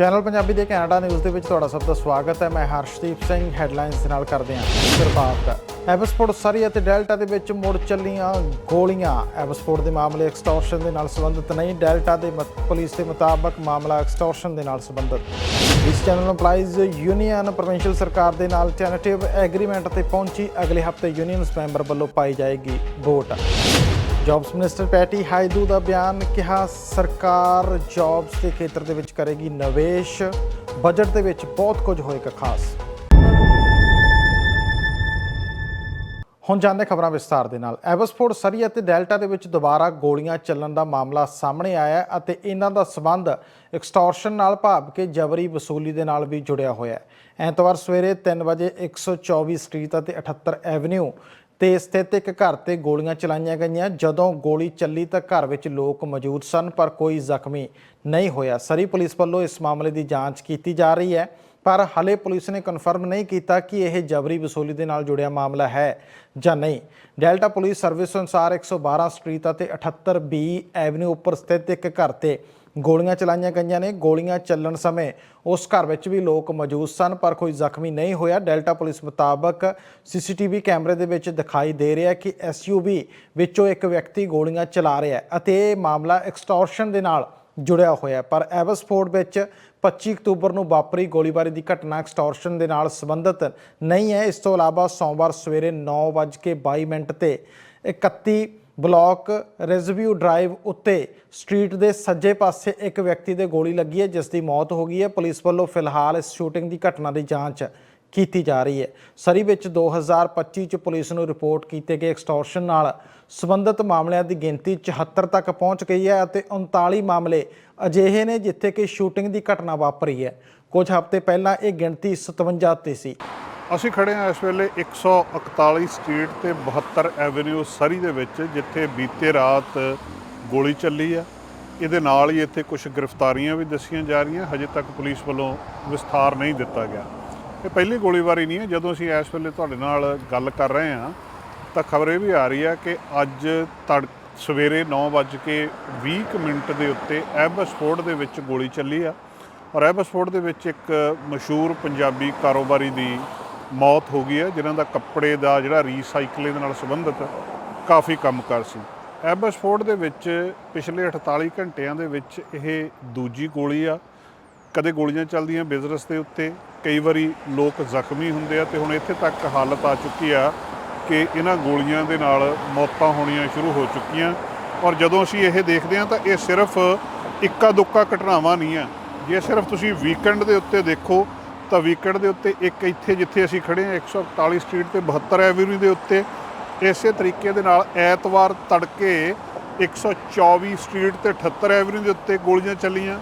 Channel Punjabi ਦੇ Canada news ਦੇ ਵਿੱਚ ਤੁਹਾਡਾ ਸਭ ਦਾ ਸਵਾਗਤ ਹੈ। ਮੈਂ ਹਰਸ਼ਦੀਪ ਸਿੰਘ, ਹੈਡਲਾਈਨਸ ਦੇ ਨਾਲ ਕਰਦੇ ਹਾਂ ਸ਼ੁਰੂਆਤ ਐਬਸਪੋਰਟ ਸਰੀ ਅਤੇ ਡੈਲਟਾ ਦੇ ਵਿੱਚ ਮੁੜ ਚੱਲੀਆਂ ਗੋਲੀਆਂ। ਐਬਸਪੋਰਟ ਦੇ ਮਾਮਲੇ ਐਕਸਟੋਰਸ਼ਨ ਦੇ ਨਾਲ ਸੰਬੰਧਿਤ ਨਹੀਂ। ਡੈਲਟਾ ਦੇ ਪੁਲਿਸ ਦੇ ਮੁਤਾਬਕ ਮਾਮਲਾ ਐਕਸਟੋਰਸ਼ਨ ਦੇ ਨਾਲ ਸੰਬੰਧਿਤ। ਇਸ ਚੈਨਲ EMPLOYEES ਯੂਨੀਅਨ ਪ੍ਰੋਵਿੰਸ਼ੀਅਲ ਸਰਕਾਰ ਦੇ ਨਾਲ ਟੈਂਟੇਟਿਵ ਐਗਰੀਮੈਂਟ ਤੇ ਪਹੁੰਚੀ। ਅਗਲੇ ਹਫ਼ਤੇ ਯੂਨੀਅਨਸ ਮੈਂਬਰ ਵੱਲੋਂ ਪਾਈ ਜਾਏਗੀ vote. Jobs minister Patty Hajdu ਦਾ ਬਿਆਨ ਕਿਹਾ, ਸਰਕਾਰ ਜੌਬਸ ਦੇ ਖੇਤਰ ਦੇ ਵਿੱਚ ਕਰੇਗੀ ਨਿਵੇਸ਼। ਬਜਟ ਦੇ ਵਿੱਚ ਬਹੁਤ ਕੁਝ ਹੋਏਗਾ ਖਾਸ। ਹੁਣ ਜਾਣਦੇ ਖਬਰਾਂ ਵਿਸਤਾਰ ਦੇ ਨਾਲ। ਐਵਸਫੋਰਡ ਸਰੀ ਅਤੇ ਡੈਲਟਾ ਦੇ ਵਿੱਚ ਦੁਬਾਰਾ ਗੋਲੀਆਂ ਚੱਲਣ ਦਾ ਮਾਮਲਾ ਸਾਹਮਣੇ ਆਇਆ ਅਤੇ ਇਹਨਾਂ ਦਾ ਸਬੰਧ ਐਕਸਟੋਰਸ਼ਨ ਨਾਲ ਭਾਵ ਕਿ ਜਬਰੀ ਵਸੂਲੀ ਦੇ ਨਾਲ ਵੀ ਜੁੜਿਆ ਹੋਇਆ ਹੈ। ਐਤਵਾਰ ਸਵੇਰੇ 3 ਵਜੇ 124 ਸਟਰੀਟ ਅਤੇ 78 ਐਵਨਿਊ ਤੇ ਸਥਿਤ ਇੱਕ ਘਰ ਤੇ ਗੋਲੀਆਂ ਚਲਾਈਆਂ ਗਈਆਂ। ਜਦੋਂ ਗੋਲੀ ਚੱਲੀ ਤਾਂ ਘਰ ਵਿੱਚ ਲੋਕ ਮੌਜੂਦ ਸਨ, ਪਰ ਕੋਈ ਜ਼ਖਮੀ ਨਹੀਂ ਹੋਇਆ। ਸਰੀ ਪੁਲਿਸ ਵੱਲੋਂ ਇਸ ਮਾਮਲੇ ਦੀ ਜਾਂਚ ਕੀਤੀ ਜਾ ਰਹੀ ਹੈ, ਪਰ ਹਲੇ ਪੁਲਿਸ ਨੇ ਕਨਫਰਮ ਨਹੀਂ ਕੀਤਾ ਕਿ ਇਹ ਜਬਰੀ ਵਸੂਲੀ ਦੇ ਨਾਲ ਜੁੜਿਆ ਮਾਮਲਾ ਹੈ ਜਾਂ ਨਹੀਂ। ਡੈਲਟਾ ਪੁਲਿਸ ਸਰਵਿਸ ਅਨੁਸਾਰ 112 ਸਟਰੀਟ ਅਤੇ 78 ਬੀ ਐਵਨਿਊ ਉੱਪਰ ਸਥਿਤ ਇੱਕ ਘਰ ਤੇ ਗੋਲੀਆਂ ਚਲਾਈਆਂ ਗਈਆਂ ਨੇ, ਗੋਲੀਆਂ ਚੱਲਣ ਸਮੇਂ ਉਸ ਘਰ ਵਿੱਚ ਵੀ ਲੋਕ ਮੌਜੂਦ ਸਨ, ਪਰ ਕੋਈ ਜ਼ਖਮੀ ਨਹੀਂ ਹੋਇਆ। ਡੈਲਟਾ ਪੁਲਿਸ ਮੁਤਾਬਕ ਸੀਸੀਟੀਵੀ ਕੈਮਰੇ ਦੇ ਵਿੱਚ ਦਿਖਾਈ ਦੇ ਰਿਹਾ ਕਿ ਐਸਯੂਵੀ ਵਿੱਚੋਂ ਇੱਕ ਵਿਅਕਤੀ ਗੋਲੀਆਂ ਚਲਾ ਰਿਹਾ ਅਤੇ ਇਹ ਮਾਮਲਾ ਐਕਸਟੋਰਸ਼ਨ ਦੇ ਨਾਲ ਜੁੜਿਆ ਹੋਇਆ ਪਰ ਐਵਸਫੋਰਡ ਵਿੱਚ 25 ਅਕਤੂਬਰ ਨੂੰ ਵਾਪਰੀ ਗੋਲੀਬਾਰੀ ਦੀ ਘਟਨਾ ਐਕਸਟੋਰਸ਼ਨ ਦੇ ਨਾਲ ਸੰਬੰਧਿਤ ਨਹੀਂ ਹੈ। ਇਸ ਤੋਂ ਇਲਾਵਾ ਸੋਮਵਾਰ ਸਵੇਰੇ 9:22 ਮਿੰਟ ਤੇ 31 ਬਲਾਕ ਰੈਜ਼ਵਿਊ ਡਰਾਈਵ ਉੱਤੇ ਸਟਰੀਟ ਦੇ ਸੱਜੇ ਪਾਸੇ ਇੱਕ ਵਿਅਕਤੀ ਦੇ ਗੋਲੀ ਲੱਗੀ ਹੈ, ਜਿਸ ਦੀ ਮੌਤ ਹੋ ਗਈ ਹੈ। ਪੁਲਿਸ ਵੱਲੋਂ ਫਿਲਹਾਲ ਇਸ ਸ਼ੂਟਿੰਗ ਦੀ ਘਟਨਾ ਦੀ ਜਾਂਚ ਕੀਤੀ ਜਾ ਰਹੀ ਹੈ। ਸਰੀ ਵਿੱਚ 2025 ਚ ਪੁਲਿਸ ਨੂੰ ਰਿਪੋਰਟ ਕੀਤੇ ਗਏ ਐਕਸਟੋਰਸ਼ਨ ਨਾਲ ਸੰਬੰਧਿਤ ਮਾਮਲਿਆਂ ਦੀ ਗਿਣਤੀ 74 ਤੱਕ ਪਹੁੰਚ ਗਈ ਹੈ ਅਤੇ 39 ਮਾਮਲੇ ਅਜਿਹੇ ਨੇ ਜਿੱਥੇ ਕਿ ਸ਼ੂਟਿੰਗ ਦੀ ਘਟਨਾ ਵਾਪਰੀ ਹੈ। ਕੁਝ ਹਫ਼ਤੇ ਪਹਿਲਾਂ ਇਹ ਗਿਣਤੀ 57 ਤੇ ਸੀ। ਅਸੀਂ ਖੜੇ ਹਾਂ ਇਸ ਵੇਲੇ 141 ਸਟਰੀਟ ਤੇ 72 ਐਵੇਨਿਊ ਸਰੀ ਦੇ ਵਿੱਚ, ਜਿੱਥੇ ਬੀਤੇ ਰਾਤ ਗੋਲੀ ਚੱਲੀ ਆ। ਇਹਦੇ ਨਾਲ ਹੀ ਇੱਥੇ ਕੁਝ ਗ੍ਰਿਫਤਾਰੀਆਂ ਵੀ ਦੱਸੀਆਂ ਜਾ ਰਹੀਆਂ। ਹਜੇ ਤੱਕ ਪੁਲਿਸ ਵੱਲੋਂ ਵਿਸਥਾਰ ਨਹੀਂ ਦਿੱਤਾ ਗਿਆ। ਇਹ ਪਹਿਲੀ ਗੋਲੀਬਾਰੀ ਨਹੀਂ ਹੈ। ਜਦੋਂ ਅਸੀਂ ਇਸ ਵੇਲੇ ਤੁਹਾਡੇ ਨਾਲ ਗੱਲ ਕਰ ਰਹੇ ਹਾਂ, ਤਾਂ ਖਬਰ ਇਹ ਵੀ ਆ ਰਹੀ ਹੈ ਕਿ ਅੱਜ ਤੜ, ਸਵੇਰੇ 9:20 ਮਿੰਟ ਦੇ ਉੱਤੇ ਐਬਸਫੋਰਡ ਦੇ ਵਿੱਚ ਗੋਲੀ ਚੱਲੀ ਆ। ਔਰ ਐਬਸਫੋਰਡ ਦੇ ਵਿੱਚ ਇੱਕ ਮਸ਼ਹੂਰ ਪੰਜਾਬੀ ਕਾਰੋਬਾਰੀ ਦੀ ਮੌਤ ਹੋ ਗਈ ਹੈ, ਜਿਨ੍ਹਾਂ ਦਾ ਕੱਪੜੇ ਦਾ ਜਿਹੜਾ ਰੀਸਾਈਕਲਿੰਗ ਨਾਲ ਸੰਬੰਧਿਤ ਕਾਫੀ ਕੰਮਕਾਰ ਸੀ। ਐਬਸਫੋਰਡ ਦੇ ਵਿੱਚ ਪਿਛਲੇ 48 ਘੰਟਿਆਂ ਦੇ ਵਿੱਚ ਇਹ ਦੂਜੀ ਗੋਲੀ ਆ। ਕਦੇ ਗੋਲੀਆਂ ਚੱਲਦੀਆਂ ਬਿਜ਼ਨਸ ਦੇ ਉੱਤੇ, ਕਈ ਵਾਰੀ ਲੋਕ ਜ਼ਖਮੀ ਹੁੰਦੇ ਆ ਤੇ ਹੁਣ ਇੱਥੇ ਤੱਕ ਹਾਲਤ ਆ ਚੁੱਕੀ ਆ ਕਿ ਇਹਨਾਂ ਗੋਲੀਆਂ ਦੇ ਨਾਲ ਮੌਤਾਂ ਹੋਣੀਆਂ ਸ਼ੁਰੂ ਹੋ ਚੁੱਕੀਆਂ। ਔਰ ਜਦੋਂ ਅਸੀਂ ਇਹ ਦੇਖਦੇ ਹਾਂ ਤਾਂ ਇਹ ਸਿਰਫ ਇੱਕਾ ਦੁੱਕਾ ਘਟਨਾਵਾਂ ਨਹੀਂ ਆ। ਜੇ ਸਿਰਫ ਤੁਸੀਂ ਵੀਕਐਂਡ ਦੇ ਉੱਤੇ ਦੇਖੋ ਤਾਂ ਵੀਕਐਂਡ ਦੇ ਉੱਤੇ ਇੱਕ ਇੱਥੇ ਜਿੱਥੇ ਅਸੀਂ ਖੜੇ ਹਾਂ 141 ਸਟਰੀਟ ਤੇ 72 ਐਵਨਿਊ ਦੇ ਉੱਤੇ, ਇਸੇ ਤਰੀਕੇ ਦੇ ਨਾਲ ਐਤਵਾਰ ਤੜਕੇ 124 ਸਟਰੀਟ ਤੇ 78 ਐਵਨਿਊ ਦੇ ਉੱਤੇ ਗੋਲੀਆਂ ਚੱਲੀਆਂ।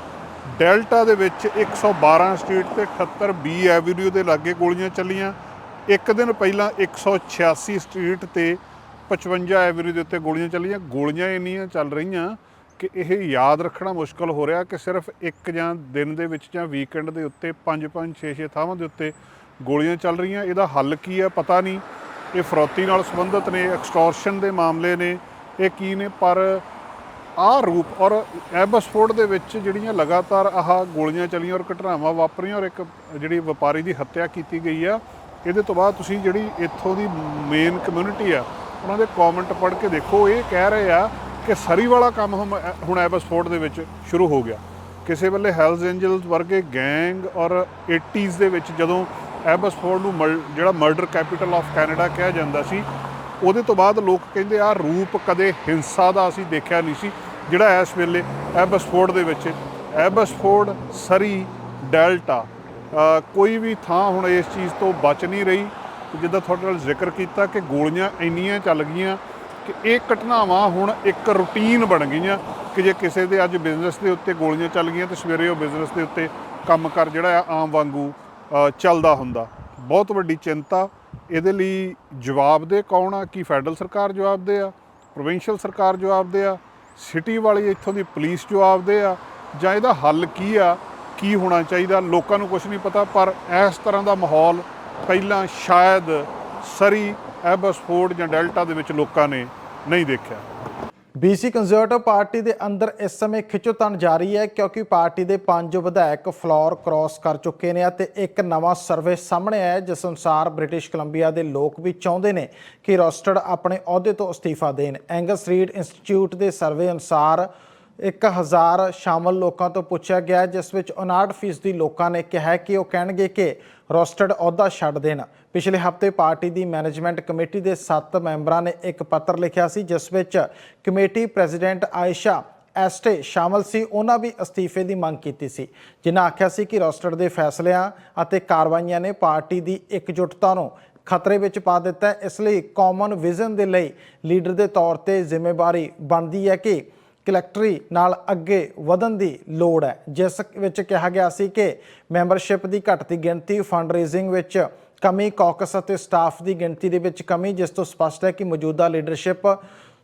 ਡੈਲਟਾ ਦੇ ਵਿੱਚ 112 ਸਟਰੀਟ ਤੇ 78 ਬੀ ਐਵਨਿਊ ਦੇ ਲਾਗੇ ਗੋਲੀਆਂ ਚੱਲੀਆਂ। ਇੱਕ ਦਿਨ ਪਹਿਲਾਂ 186 ਸਟਰੀਟ ਤੇ 55 ਐਵਨਿਊ ਦੇ ਉੱਤੇ ਗੋਲੀਆਂ ਚੱਲੀਆਂ। ਗੋਲੀਆਂ ਇੰਨੀਆਂ ਚੱਲ ਰਹੀਆਂ ਕਿ ਇਹ ਯਾਦ ਰੱਖਣਾ ਮੁਸ਼ਕਲ ਹੋ ਰਿਹਾ ਕਿ ਸਿਰਫ ਇੱਕ ਜਾਂ ਦਿਨ ਦੇ ਵਿੱਚ ਜਾਂ ਵੀਕਐਂਡ ਦੇ ਉੱਤੇ 5-5 6-6 ਥਾਵਾਂ ਦੇ ਉੱਤੇ ਗੋਲੀਆਂ ਚੱਲ ਰਹੀਆਂ। ਇਹਦਾ ਹੱਲ ਕੀ ਹੈ ਪਤਾ ਨਹੀਂ। ਇਹ ਫਰੋਤੀ ਨਾਲ ਸੰਬੰਧਿਤ ਨੇ ਐਕਸਟੋਰਸ਼ਨ ਦੇ ਮਾਮਲੇ ਨੇ, ਇਹ ਕੀ ਨੇ? ਪਰ ਆਹ ਰੂਪ ਔਰ ਐਬਸਫੋਰਡ ਦੇ ਵਿੱਚ ਜਿਹੜੀਆਂ ਲਗਾਤਾਰ ਆਹ ਗੋਲੀਆਂ ਚੱਲੀਆਂ ਔਰ ਘਟਨਾਵਾਂ ਵਾਪਰੀਆਂ ਔਰ ਇੱਕ ਜਿਹੜੀ ਵਪਾਰੀ ਦੀ ਹੱਤਿਆ ਕੀਤੀ ਗਈ ਆ, ਇਹਦੇ ਤੋਂ ਬਾਅਦ ਤੁਸੀਂ ਜਿਹੜੀ ਇੱਥੋਂ ਦੀ ਮੇਨ ਕਮਿਊਨਿਟੀ ਆ, ਉਹਨਾਂ ਦੇ ਕਮੈਂਟ ਪੜ੍ਹ ਕੇ ਦੇਖੋ। ਇਹ ਕਹਿ ਰਹੇ ਆ ਕਿ ਸਰੀ ਵਾਲਾ ਕੰਮ ਹਮ- ਹੁਣ ਐਬਸਫੋਰਡ ਦੇ ਵਿੱਚ ਸ਼ੁਰੂ ਹੋ ਗਿਆ। ਕਿਸੇ ਵੇਲੇ ਹੈਲਜ਼ ਐਂਜਲਸ ਵਰਗੇ ਗੈਂਗ ਔਰ 80s ਦੇ ਵਿੱਚ ਜਦੋਂ ਐਬਸਫੋਰਡ ਨੂੰ ਮਲ- ਜਿਹੜਾ ਮਰਡਰ ਕੈਪੀਟਲ ਆਫ ਕੈਨੇਡਾ ਕਿਹਾ ਜਾਂਦਾ ਸੀ, ਉਹਦੇ ਤੋਂ ਬਾਅਦ ਲੋਕ ਕਹਿੰਦੇ ਆ ਰੂਪ ਕਦੇ ਹਿੰਸਾ ਦਾ ਅਸੀਂ ਦੇਖਿਆ ਨਹੀਂ ਸੀ, ਜਿਹੜਾ ਇਸ ਵੇਲੇ ਐਬਸਫੋਰਡ ਦੇ ਵਿੱਚ ਐਬਸਫੋਰਡ ਸਰੀ ਡੈਲਟਾ ਕੋਈ ਵੀ ਥਾਂ ਹੁਣ ਇਸ ਚੀਜ਼ ਤੋਂ ਬਚ ਨਹੀਂ ਰਹੀ। ਜਿੱਦਾਂ ਤੁਹਾਡੇ ਨਾਲ ਜ਼ਿਕਰ ਕੀਤਾ ਕਿ ਗੋਲੀਆਂ ਇੰਨੀਆਂ ਚੱਲ ਗਈਆਂ ਕਿ ਇਹ ਘਟਨਾਵਾਂ ਹੁਣ ਇੱਕ ਰੁਟੀਨ ਬਣ ਗਈਆਂ ਕਿ ਜੇ ਕਿਸੇ ਦੇ ਅੱਜ ਬਿਜ਼ਨਸ ਦੇ ਉੱਤੇ ਗੋਲੀਆਂ ਚੱਲ ਗਈਆਂ ਤਾਂ ਸਵੇਰੇ ਉਹ ਬਿਜ਼ਨਸ ਦੇ ਉੱਤੇ ਕੰਮ ਕੰਮਕਾਰ ਜਿਹੜਾ ਆ ਆਮ ਵਾਂਗੂ ਚੱਲਦਾ ਹੁੰਦਾ। ਬਹੁਤ ਵੱਡੀ ਚਿੰਤਾ ਇਹਦੇ ਲਈ ਜਵਾਬਦੇ ਕੌਣ ਆ? ਕੀ ਫੈਡਰਲ ਸਰਕਾਰ ਜਵਾਬਦੇ ਆ? ਪ੍ਰੋਵਿੰਸ਼ੀਅਲ ਸਰਕਾਰ ਜਵਾਬਦੇ ਆ? ਸਿਟੀ ਵਾਲੀ ਇੱਥੋਂ ਦੀ ਪੁਲਿਸ ਜਵਾਬਦੇ ਆ? ਜਾਂ ਇਹਦਾ ਹੱਲ ਕੀ ਆ? ਕੀ ਹੋਣਾ ਚਾਹੀਦਾ? ਲੋਕਾਂ ਨੂੰ ਕੁਝ ਨਹੀਂ ਪਤਾ, ਪਰ ਇਸ ਤਰ੍ਹਾਂ ਦਾ ਮਾਹੌਲ ਪਹਿਲਾਂ ਸ਼ਾਇਦ ਸਰੀ ਐਬਸਫੋਰਡ ਜਾਂ ਡੈਲਟਾ ਦੇ ਵਿੱਚ ਲੋਕਾਂ ਨੇ ਨਹੀਂ ਦੇਖਿਆ। ਬੀਸੀ ਕੰਜ਼ਰਵੇਟਿਵ ਪਾਰਟੀ ਦੇ ਅੰਦਰ ਇਸ ਸਮੇਂ ਖਿੱਚੋਤਾਣ ਜਾਰੀ ਹੈ ਕਿਉਂਕਿ ਪਾਰਟੀ ਦੇ ਪੰਜ ਵਿਧਾਇਕ ਫਲੋਰ ਕ੍ਰਾਸ ਕਰ ਚੁੱਕੇ ਨੇ ਅਤੇ ਇੱਕ ਨਵਾਂ ਸਰਵੇ ਸਾਹਮਣੇ ਆਇਆ ਜਿਸ ਅਨੁਸਾਰ ਬ੍ਰਿਟਿਸ਼ ਕੋਲੰਬੀਆ ਦੇ ਲੋਕ ਵੀ ਚਾਹੁੰਦੇ ਨੇ ਕਿ ਰੋਸਟਡ ਆਪਣੇ ਅਹੁਦੇ ਤੋਂ ਅਸਤੀਫਾ ਦੇਣ। ਐਂਗਸ ਰੀਡ ਇੰਸਟੀਚਿਊਟ ਦੇ ਸਰਵੇ ਅਨੁਸਾਰ 1000 ਸ਼ਾਮਲ ਲੋਕਾਂ ਤੋਂ ਪੁੱਛਿਆ ਗਿਆ ਜਿਸ ਵਿੱਚ 59% ਲੋਕਾਂ ਨੇ ਕਿਹਾ ਕਿ ਉਹ ਕਹਿਣਗੇ ਕਿ ਰੋਸਟਡ ਅਹੁਦਾ ਛੱਡ ਦੇਣ। ਪਿਛਲੇ ਹਫ਼ਤੇ ਪਾਰਟੀ ਦੀ ਮੈਨੇਜਮੈਂਟ ਕਮੇਟੀ ਦੇ 7 ਮੈਂਬਰਾਂ ਨੇ ਇੱਕ ਪੱਤਰ ਲਿਖਿਆ ਸੀ, ਜਿਸ ਵਿੱਚ ਕਮੇਟੀ ਪ੍ਰੈਜ਼ੀਡੈਂਟ ਆਇਸ਼ਾ ਐਸਟੇ ਸ਼ਾਮਲ ਸੀ। ਉਹਨਾਂ ਵੀ ਅਸਤੀਫੇ ਦੀ ਮੰਗ ਕੀਤੀ ਸੀ, ਜਿਨ੍ਹਾਂ ਆਖਿਆ ਸੀ ਕਿ ਰੋਸਟਡ ਦੇ ਫੈਸਲਿਆਂ ਅਤੇ ਕਾਰਵਾਈਆਂ ਨੇ ਪਾਰਟੀ ਦੀ ਇਕਜੁੱਟਤਾ ਨੂੰ ਖਤਰੇ ਵਿੱਚ ਪਾ ਦਿੱਤਾ ਇਸ ਲਈ ਕਾਮਨ ਵਿਜ਼ਨ ਦੇ ਲਈ ਲੀਡਰ ਦੇ ਤੌਰ ਤੇ ਜ਼ਿੰਮੇਵਾਰੀ ਬਣਦੀ ਹੈ ਕਿ ਕਲੈਕਟਰੀ ਨਾਲ ਅੱਗੇ ਵਧਣ ਦੀ ਲੋੜ ਹੈ। ਜਿਸ ਵਿੱਚ ਕਿਹਾ ਗਿਆ ਸੀ ਕਿ ਮੈਂਬਰਸ਼ਿਪ ਦੀ ਘਟਦੀ ਗਿਣਤੀ ਫੰਡ ਰੇਜ਼ਿੰਗ ਵਿੱਚ ਕਮੀ ਕਾਕਸ ਅਤੇ ਸਟਾਫ ਦੀ ਗਿਣਤੀ ਦੇ ਵਿੱਚ ਕਮੀ, ਜਿਸ ਤੋਂ ਸਪਸ਼ਟ ਹੈ ਕਿ ਮੌਜੂਦਾ ਲੀਡਰਸ਼ਿਪ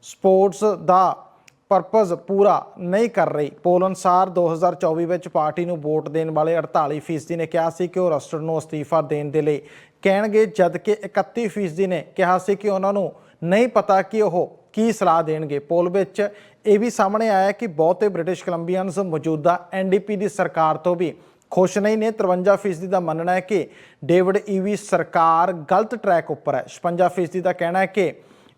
ਸਪੋਰਟਸ ਦਾ ਪਰਪਸ ਪੂਰਾ ਨਹੀਂ ਕਰ ਰਹੀ। ਪੋਲ ਅਨੁਸਾਰ 2024 ਵਿੱਚ ਪਾਰਟੀ ਨੂੰ ਵੋਟ ਦੇਣ ਵਾਲੇ 48% ਨੇ ਕਿਹਾ ਸੀ ਕਿ ਉਹ ਰਸਟਰ ਨੂੰ ਅਸਤੀਫਾ ਦੇਣ ਦੇ ਲਈ ਕਹਿਣਗੇ ਜਦ ਕਿ 31% ਨੇ ਕਿਹਾ ਸੀ ਕਿ ਉਹਨਾਂ ਨੂੰ ਨਹੀਂ ਪਤਾ ਕਿ ਉਹ ਕੀ ਸਲਾਹ ਦੇਣਗੇ? ਪੋਲ ਵਿੱਚ ਇਹ ਵੀ ਸਾਹਮਣੇ ਆਇਆ ਕਿ ਬਹੁਤੇ ਬ੍ਰਿਟਿਸ਼ ਕੋਲੰਬੀਅਨਸ ਮੌਜੂਦਾ ਐਨਡੀਪੀ ਦੀ ਸਰਕਾਰ ਤੋਂ ਵੀ ਖੁਸ਼ ਨਹੀਂ ਨੇ। 53% ਦਾ ਮੰਨਣਾ ਹੈ ਕਿ ਡੇਵਿਡ ਈਵੀ ਸਰਕਾਰ ਗਲਤ ਟਰੈਕ ਉੱਪਰ ਹੈ। 56% ਦਾ ਕਹਿਣਾ ਹੈ ਕਿ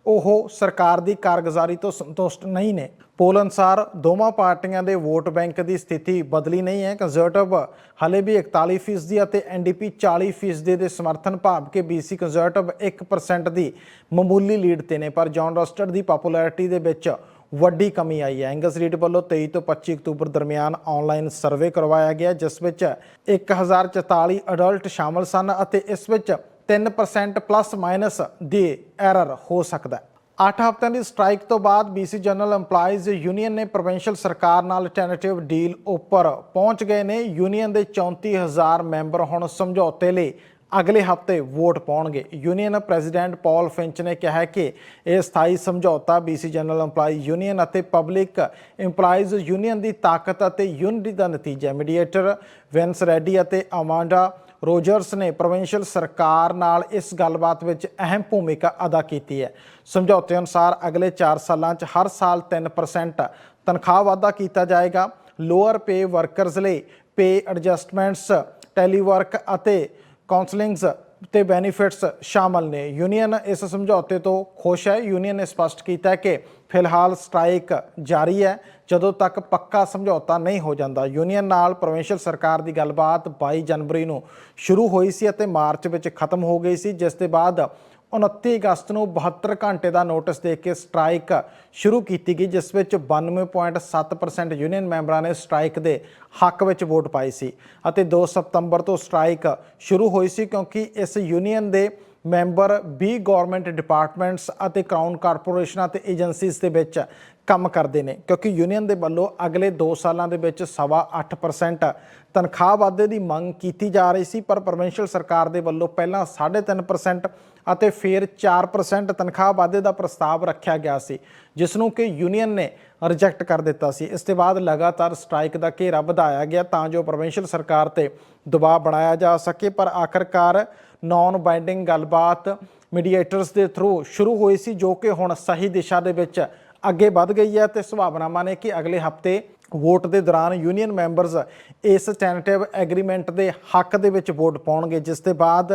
ਉਹ ਸਰਕਾਰ ਦੀ ਕਾਰਗੁਜ਼ਾਰੀ ਤੋਂ ਸੰਤੁਸ਼ਟ ਨਹੀਂ ਨੇ। ਪੋਲ ਅਨੁਸਾਰ ਦੋਵਾਂ ਪਾਰਟੀਆਂ ਦੇ ਵੋਟ ਬੈਂਕ ਦੀ ਸਥਿਤੀ ਬਦਲੀ ਨਹੀਂ ਹੈ। ਕੰਜ਼ਰਟਿਵ ਹਲੇ ਵੀ 41% ਦੀ ਅਤੇ ਐਨਡੀਪੀ 40% ਦੇ ਸਮਰਥਨ ਭਾਵ ਕਿ ਬੀਸੀ ਕੰਜ਼ਰਟਿਵ 1% ਦੀ ਮਾਮੂਲੀ ਲੀਡ ਤੇ ਨੇ। ਪਰ ਜੌਨ ਰੋਸਟਰ ਦੀ ਪਪੂਲੈਰਿਟੀ ਦੇ ਵਿੱਚ ਵੱਡੀ ਕਮੀ ਆਈ ਹੈ। ਐਂਗਸ ਰੀਡ ਵੱਲੋਂ 23 ਤੋਂ 25 ਅਕਤੂਬਰ ਦਰਮਿਆਨ ਆਨਲਾਈਨ ਸਰਵੇ ਕਰਵਾਇਆ ਗਿਆ, ਜਿਸ ਵਿੱਚ 1044 ਅਡਲਟ ਸ਼ਾਮਲ ਸਨ ਅਤੇ ਇਸ ਵਿੱਚ 3% ਪਲੱਸ ਮਾਈਨਸ ਦੀ ਐਰਰ ਹੋ ਸਕਦਾ ਹੈ। 8 ਹਫ਼ਤਿਆਂ ਦੀ ਸਟ੍ਰਾਈਕ ਤੋਂ ਬਾਅਦ BC ਜਨਰਲ EMPLOYEES ਯੂਨੀਅਨ ਨੇ ਪ੍ਰੋਵਿੰਸ਼ੀਅਲ ਸਰਕਾਰ ਨਾਲ ਟੈਂਟੇਟਿਵ ਡੀਲ ਉੱਪਰ ਪਹੁੰਚ ਗਏ ਨੇ। ਯੂਨੀਅਨ ਦੇ 34000 ਮੈਂਬਰ ਹੁਣ ਸਮਝੌਤੇ ਲਈ ਅਗਲੇ ਹਫ਼ਤੇ ਵੋਟ ਪਾਉਣਗੇ। ਯੂਨੀਅਨ ਪ੍ਰੈਜ਼ੀਡੈਂਟ ਪਾਲ ਫਿੰਚ ਨੇ ਕਿਹਾ ਕਿ ਇਹ ਸਥਾਈ ਸਮਝੌਤਾ BC ਜਨਰਲ EMPLOYEE ਯੂਨੀਅਨ ਅਤੇ ਪਬਲਿਕ EMPLOYEES ਯੂਨੀਅਨ ਦੀ ਤਾਕਤ ਅਤੇ ਯੂਨਿਟੀ ਦਾ ਨਤੀਜਾ ਮੀਡੀਏਟਰ ਵਿੰਸ ਰੈਡੀ ਅਤੇ ਅਮਾਂਡਾ ਰੋਜਰਸ ਨੇ ਪ੍ਰੋਵਿੰਸ਼ੀਅਲ ਸਰਕਾਰ ਨਾਲ ਇਸ ਗੱਲਬਾਤ ਵਿੱਚ ਅਹਿਮ ਭੂਮਿਕਾ ਅਦਾ ਕੀਤੀ ਹੈ। ਸਮਝੌਤੇ ਅਨੁਸਾਰ ਅਗਲੇ 4 ਸਾਲਾਂ 'ਚ ਹਰ ਸਾਲ 3% ਤਨਖਾਹ ਵਾਧਾ ਕੀਤਾ ਜਾਏਗਾ। ਲੋਅਰ ਪੇ ਵਰਕਰਸ ਲਈ ਪੇ ਐਡਜਸਟਮੈਂਟਸ ਟੈਲੀਵਰਕ ਅਤੇ ਕਾਉਂਸਲਿੰਗਸ ਤੇ ਬੈਨੀਫਿਟਸ ਸ਼ਾਮਲ ਨੇ। ਯੂਨੀਅਨ ਇਸ ਸਮਝੌਤੇ ਤੋਂ ਖੁਸ਼ ਹੈ। ਯੂਨੀਅਨ ਨੇ ਸਪਸ਼ਟ ਕੀਤਾ ਹੈ ਕਿ ਫਿਲਹਾਲ ਸਟ੍ਰਾਈਕ ਜਾਰੀ ਹੈ। ਜਦੋਂ ਤੱਕ ਪੱਕਾ ਸਮਝੌਤਾ ਨਹੀਂ ਹੋ ਜਾਂਦਾ ਯੂਨੀਅਨ ਨਾਲ ਪ੍ਰੋਵਿੰਸ਼ੀਅਲ ਸਰਕਾਰ ਦੀ ਗੱਲਬਾਤ 22 ਜਨਵਰੀ ਨੂੰ ਸ਼ੁਰੂ ਹੋਈ ਸੀ ਅਤੇ ਮਾਰਚ ਵਿੱਚ ਖਤਮ ਹੋ ਗਈ ਸੀ, ਜਿਸ ਦੇ ਬਾਅਦ 29 ਅਗਸਤ ਨੂੰ 72 ਘੰਟੇ ਦਾ ਨੋਟਿਸ ਦੇ ਕੇ ਸਟ੍ਰਾਈਕ ਸ਼ੁਰੂ ਕੀਤੀ ਗਈ, ਜਿਸ ਵਿੱਚ 92.7% ਯੂਨੀਅਨ ਮੈਂਬਰਾਂ ਨੇ ਸਟ੍ਰਾਈਕ ਦੇ ਹੱਕ ਵਿੱਚ ਵੋਟ ਪਾਈ ਸੀ ਅਤੇ 2 ਸਤੰਬਰ ਤੋਂ ਸਟ੍ਰਾਈਕ ਸ਼ੁਰੂ ਹੋਈ ਸੀ, ਕਿਉਂਕਿ ਇਸ ਯੂਨੀਅਨ ਦੇ ਮੈਂਬਰ 20 ਗਵਰਨਮੈਂਟ ਡਿਪਾਰਟਮੈਂਟਸ ਅਤੇ ਕਰਾਊਨ ਕਾਰਪੋਰੇਸ਼ਨਾਂ ਤੇ ਏਜੰਸੀਜ਼ ਦੇ ਵਿੱਚ ਕੰਮ ਕਰਦੇ ਨੇ, ਕਿਉਂਕਿ ਯੂਨੀਅਨ ਦੇ ਵੱਲੋਂ ਅਗਲੇ 2 ਸਾਲਾਂ ਦੇ ਵਿੱਚ ਸਵਾ 8% ਤਨਖਾਹ ਵਾਧੇ ਦੀ ਮੰਗ ਕੀਤੀ ਜਾ ਰਹੀ ਸੀ, ਪਰ ਪ੍ਰੋਵਿੰਸ਼ੀਅਲ ਸਰਕਾਰ ਦੇ ਵੱਲੋਂ ਪਹਿਲਾਂ 3.5% ਅਤੇ ਫਿਰ 4% ਤਨਖਾਹ ਵਾਧੇ ਦਾ ਪ੍ਰਸਤਾਵ ਰੱਖਿਆ ਗਿਆ ਸੀ, ਜਿਸ ਨੂੰ ਕਿ ਯੂਨੀਅਨ ਨੇ ਰਿਜੈਕਟ ਕਰ ਦਿੱਤਾ ਸੀ। ਇਸ ਤੋਂ ਬਾਅਦ ਲਗਾਤਾਰ ਸਟ੍ਰਾਈਕ ਦਾ ਘੇਰਾ ਵਧਾਇਆ ਗਿਆ ਤਾਂ ਜੋ ਪ੍ਰੋਵਿੰਸ਼ੀਅਲ ਸਰਕਾਰ ਤੇ ਦਬਾਅ ਬਣਾਇਆ ਜਾ ਸਕੇ, ਪਰ ਆਖਰਕਾਰ ਨਾਨ ਬਾਈਂਡਿੰਗ ਗੱਲਬਾਤ ਮੀਡੀਏਟਰਸ ਦੇ ਥਰੂ ਸ਼ੁਰੂ ਹੋਈ ਸੀ, ਜੋ ਕਿ ਹੁਣ ਸਹੀ ਦਿਸ਼ਾ ਦੇ ਵਿੱਚ ਅੱਗੇ ਵੱਧ ਗਈ ਹੈ ਤੇ ਸੰਭਾਵਨਾਵਾਂ ਨੇ ਕਿ ਅਗਲੇ ਹਫ਼ਤੇ ਵੋਟ ਦੇ ਦੌਰਾਨ ਯੂਨੀਅਨ ਮੈਂਬਰਸ ਇਸ ਟੈਂਟੇਟਿਵ ਐਗਰੀਮੈਂਟ ਦੇ ਹੱਕ ਦੇ ਵਿੱਚ ਵੋਟ ਪਾਉਣਗੇ, ਜਿਸ ਦੇ ਬਾਅਦ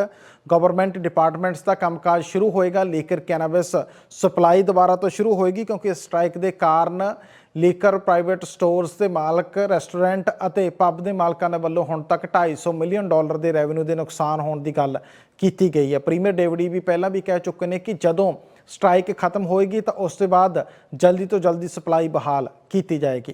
ਗਵਰਨਮੈਂਟ ਡਿਪਾਰਟਮੈਂਟਸ ਦਾ ਕੰਮਕਾਜ ਸ਼ੁਰੂ ਹੋਏਗਾ। ਲੀਕਰ ਕੈਨਵਸ ਸਪਲਾਈ ਦੁਬਾਰਾ ਤੋਂ ਸ਼ੁਰੂ ਹੋਏਗੀ, ਕਿਉਂਕਿ ਸਟ੍ਰਾਈਕ ਦੇ ਕਾਰਨ ਲੀਕਰ ਪ੍ਰਾਈਵੇਟ ਸਟੋਰਸ ਦੇ ਮਾਲਕ ਰੈਸਟੋਰੈਂਟ ਅਤੇ ਪੱਬ ਦੇ ਮਾਲਕਾਂ ਦੇ ਵੱਲੋਂ ਹੁਣ ਤੱਕ 250 ਮਿਲੀਅਨ ਡਾਲਰ ਦੇ ਰੈਵਨਿਊ ਦੇ ਨੁਕਸਾਨ ਹੋਣ ਦੀ ਗੱਲ ਕੀਤੀ ਗਈ ਹੈ। ਪ੍ਰੀਮੀਅਰ ਡੇਵਿਡੀ ਵੀ ਪਹਿਲਾਂ ਵੀ ਕਹਿ ਚੁੱਕੇ ਨੇ ਕਿ ਜਦੋਂ ਸਟ੍ਰਾਈਕ ਖਤਮ ਹੋਏਗੀ ਤਾਂ ਉਸ ਤੋਂ ਬਾਅਦ ਜਲਦੀ ਤੋਂ ਜਲਦੀ ਸਪਲਾਈ ਬਹਾਲ ਕੀਤੀ ਜਾਏਗੀ।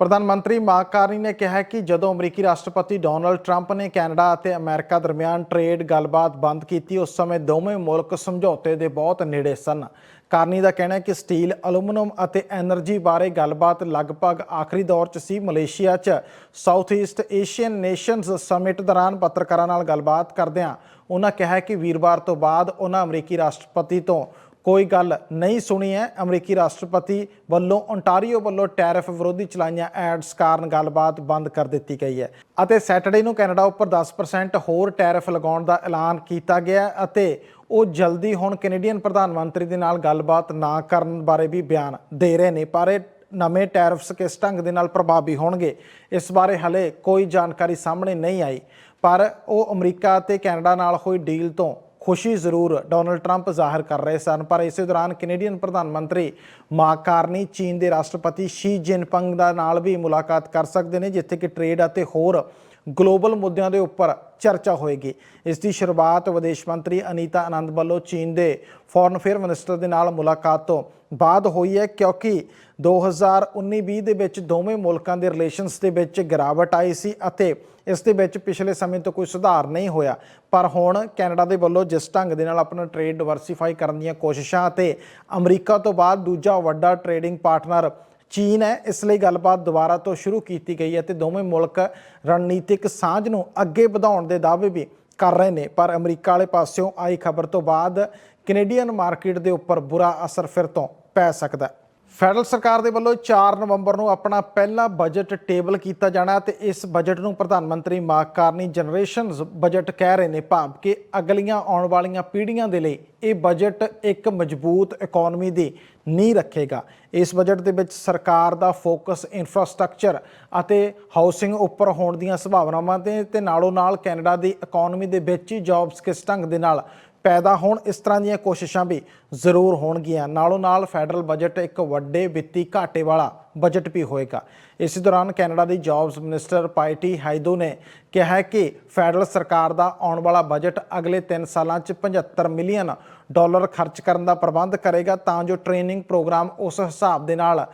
ਪ੍ਰਧਾਨ ਮੰਤਰੀ ਮਾਰਕ ਕਾਰਨੀ ਨੇ ਕਿਹਾ ਕਿ ਜਦੋਂ ਅਮਰੀਕੀ ਰਾਸ਼ਟਰਪਤੀ ਡੋਨਲਡ ਟਰੰਪ ਨੇ ਕੈਨੇਡਾ ਅਤੇ ਅਮਰੀਕਾ ਦਰਮਿਆਨ ਟ੍ਰੇਡ ਗੱਲਬਾਤ ਬੰਦ ਕੀਤੀ ਉਸ ਸਮੇਂ ਦੋਵੇਂ ਮੁਲਕ ਸਮਝੌਤੇ ਦੇ ਬਹੁਤ ਨੇੜੇ ਸਨ। ਕਾਰਨੀ ਦਾ ਕਹਿਣਾ ਹੈ ਕਿ ਸਟੀਲ, ਅਲੂਮੀਨੀਅਮ ਅਤੇ ਐਨਰਜੀ ਬਾਰੇ ਗੱਲਬਾਤ ਲਗਭਗ ਆਖਰੀ ਦੌਰ 'ਚ ਸੀ। ਮਲੇਸ਼ੀਆ 'ਚ South East Asian Nations summit ਦੌਰਾਨ ਪੱਤਰਕਾਰਾਂ ਨਾਲ ਗੱਲਬਾਤ ਕਰਦਿਆਂ ਉਹਨਾਂ ਕਿਹਾ ਕਿ ਵੀਰਵਾਰ ਤੋਂ ਬਾਅਦ ਉਹਨਾਂ ਅਮਰੀਕੀ ਰਾਸ਼ਟਰਪਤੀ ਤੋਂ ਕੋਈ ਗੱਲ ਨਹੀਂ ਸੁਣੀ ਹੈ। ਅਮਰੀਕੀ ਰਾਸ਼ਟਰਪਤੀ ਵੱਲੋਂ ਓਨਟਾਰੀਓ ਵੱਲੋਂ ਟੈਰਿਫ ਵਿਰੋਧੀ ਚਲਾਈਆਂ ਐਡਸ ਕਾਰਨ ਗੱਲਬਾਤ ਬੰਦ ਕਰ ਦਿੱਤੀ ਗਈ ਹੈ ਅਤੇ ਸੈਟਰਡੇ ਨੂੰ ਕੈਨੇਡਾ ਉੱਪਰ 10% ਹੋਰ ਟੈਰਿਫ ਲਗਾਉਣ ਦਾ ਐਲਾਨ ਕੀਤਾ ਗਿਆ ਅਤੇ ਉਹ ਜਲਦੀ ਹੁਣ ਕੈਨੇਡੀਅਨ ਪ੍ਰਧਾਨ ਮੰਤਰੀ ਦੇ ਨਾਲ ਗੱਲਬਾਤ ਨਾ ਕਰਨ ਬਾਰੇ ਵੀ ਬਿਆਨ ਦੇ ਰਹੇ ਨੇ, ਪਰ ਇਹ ਨਵੇਂ ਟੈਰਿਫਸ ਕਿਸ ਢੰਗ ਦੇ ਨਾਲ ਪ੍ਰਭਾਵੀ ਹੋਣਗੇ, ਇਸ ਬਾਰੇ ਹਲੇ ਕੋਈ ਜਾਣਕਾਰੀ ਸਾਹਮਣੇ ਨਹੀਂ ਆਈ। ਪਰ ਉਹ ਅਮਰੀਕਾ ਅਤੇ ਕੈਨੇਡਾ ਨਾਲ ਹੋਈ ਡੀਲ ਤੋਂ ਖੁਸ਼ੀ ਜ਼ਰੂਰ ਡੋਨਲਡ ਟਰੰਪ ਜ਼ਾਹਰ ਕਰ ਰਹੇ ਸਨ, ਪਰ ਇਸੇ ਦੌਰਾਨ ਕੈਨੇਡੀਅਨ ਪ੍ਰਧਾਨ ਮੰਤਰੀ ਮਾਰਕ ਕਾਰਨੀ ਚੀਨ ਦੇ ਰਾਸ਼ਟਰਪਤੀ ਸ਼ੀ ਜਿਨਪਿੰਗ ਦਾ ਨਾਲ ਵੀ ਮੁਲਾਕਾਤ ਕਰ ਸਕਦੇ ਨੇ, ਜਿੱਥੇ ਕਿ ਟ੍ਰੇਡ ਅਤੇ ਹੋਰ ਗਲੋਬਲ ਮੁੱਦਿਆਂ ਦੇ ਉੱਪਰ ਚਰਚਾ ਹੋਏਗੀ। ਇਸ ਦੀ ਸ਼ੁਰੂਆਤ ਵਿਦੇਸ਼ ਮੰਤਰੀ ਅਨੀਤਾ ਆਨੰਦ ਵੱਲੋਂ ਚੀਨ ਦੇ ਫੋਰਨ ਅਫੇਅਰ ਮਿਨਿਸਟਰ ਦੇ ਨਾਲ ਮੁਲਾਕਾਤ ਤੋਂ ਬਾਅਦ ਹੋਈ ਹੈ, ਕਿਉਂਕਿ 2019-20 ਦੇ ਵਿੱਚ ਦੋਵੇਂ ਮੁਲਕਾਂ ਦੇ ਰਿਲੇਸ਼ਨਸ ਦੇ ਵਿੱਚ ਗਿਰਾਵਟ ਆਈ ਸੀ ਅਤੇ ਇਸ ਦੇ ਵਿੱਚ ਪਿਛਲੇ ਸਮੇਂ ਤੋਂ ਕੋਈ ਸੁਧਾਰ ਨਹੀਂ ਹੋਇਆ। ਪਰ ਹੁਣ ਕੈਨੇਡਾ ਦੇ ਵੱਲੋਂ ਜਿਸ ਢੰਗ ਦੇ ਨਾਲ ਆਪਣਾ ਟ੍ਰੇਡ ਡਿਵਰਸੀਫਾਈ ਕਰਨ ਦੀਆਂ ਕੋਸ਼ਿਸ਼ਾਂ ਅਤੇ ਅਮਰੀਕਾ ਤੋਂ ਬਾਅਦ ਦੂਜਾ ਵੱਡਾ ਟ੍ਰੇਡਿੰਗ ਪਾਰਟਨਰ ਚੀਨ ਹੈ, ਇਸ ਲਈ ਗੱਲਬਾਤ ਦੁਬਾਰਾ ਤੋਂ ਸ਼ੁਰੂ ਕੀਤੀ ਗਈ ਹੈ ਤੇ ਦੋਵੇਂ ਮੁਲਕ ਰਣਨੀਤਿਕ ਸਾਂਝ ਨੂੰ ਅੱਗੇ ਵਧਾਉਣ ਦੇ ਦਾਅਵੇ ਵੀ ਕਰ ਰਹੇ ਨੇ। ਪਰ ਅਮਰੀਕਾ ਵਾਲੇ ਪਾਸਿਓਂ ਆਈ ਖਬਰ ਤੋਂ ਬਾਅਦ ਕੈਨੇਡੀਅਨ ਮਾਰਕੀਟ ਦੇ ਉੱਪਰ ਬੁਰਾ ਅਸਰ ਫਿਰ ਤੋਂ ਪੈ ਸਕਦਾ ਹੈ। ਫੈਡਰਲ ਸਰਕਾਰ ਦੇ ਵੱਲੋਂ 4 ਨਵੰਬਰ ਨੂੰ ਆਪਣਾ ਪਹਿਲਾ ਬਜਟ ਟੇਬਲ ਕੀਤਾ ਜਾਣਾ ਤੇ ਇਸ ਬਜਟ ਨੂੰ ਪ੍ਰਧਾਨ ਮੰਤਰੀ ਮਾਰਕ ਕਾਰਨੀ ਜਨਰੇਸ਼ਨਸ ਬਜਟ ਕਹਿ ਰਹੇ ਨੇ ਭਾਵ ਕਿ ਅਗਲੀਆਂ ਆਉਣ ਵਾਲੀਆਂ ਪੀੜ੍ਹੀਆਂ ਦੇ ਲਈ ਇਹ ਬਜਟ ਇੱਕ ਮਜ਼ਬੂਤ ਇਕਨੋਮੀ ਦੀ ਨੀਂਹ ਰੱਖੇਗਾ। ਇਸ ਬਜਟ ਦੇ ਵਿੱਚ ਸਰਕਾਰ ਦਾ ਫੋਕਸ ਇਨਫਰਾਸਟ੍ਰਕਚਰ ਅਤੇ ਹਾਊਸਿੰਗ ਉੱਪਰ ਹੋਣ ਦੀਆਂ ਸੰਭਾਵਨਾਵਾਂ ਤੇ ਤੇ ਨਾਲੋਂ ਨਾਲ ਕੈਨੇਡਾ ਦੀ ਇਕਨੋਮੀ ਦੇ ਵਿੱਚ ਹੀ ਜੌਬਸ ਕਿਸ ਢੰਗ ਦੇ ਨਾਲ ਪੈਦਾ ਹੋਣ, ਇਸ ਤਰ੍ਹਾਂ ਦੀਆਂ ਕੋਸ਼ਿਸ਼ਾਂ ਵੀ ਜ਼ਰੂਰ ਹੋਣਗੀਆਂ। ਨਾਲੋਂ ਨਾਲ ਫੈਡਰਲ ਬਜਟ ਇੱਕ ਵੱਡੇ ਵਿੱਤੀ ਘਾਟੇ ਵਾਲਾ ਬਜਟ ਵੀ ਹੋਏਗਾ। ਇਸੇ ਦੌਰਾਨ ਕੈਨੇਡਾ ਦੀ ਜੌਬਸ ਮਿਨਿਸਟਰ ਪਾਈਟੀ ਹਾਈਦੋ ਨੇ ਕਿਹਾ ਹੈ ਕਿ ਫੈਡਰਲ ਸਰਕਾਰ ਦਾ ਆਉਣ ਵਾਲਾ ਬਜਟ ਅਗਲੇ 3 ਸਾਲਾਂ 'ਚ 75 ਮਿਲੀਅਨ ਡਾਲਰ ਖਰਚ ਕਰਨ ਦਾ ਪ੍ਰਬੰਧ ਕਰੇਗਾ, ਤਾਂ ਜੋ ਟ੍ਰੇਨਿੰਗ ਪ੍ਰੋਗਰਾਮ ਉਸ ਹਿਸਾਬ ਦੇ ਨਾਲ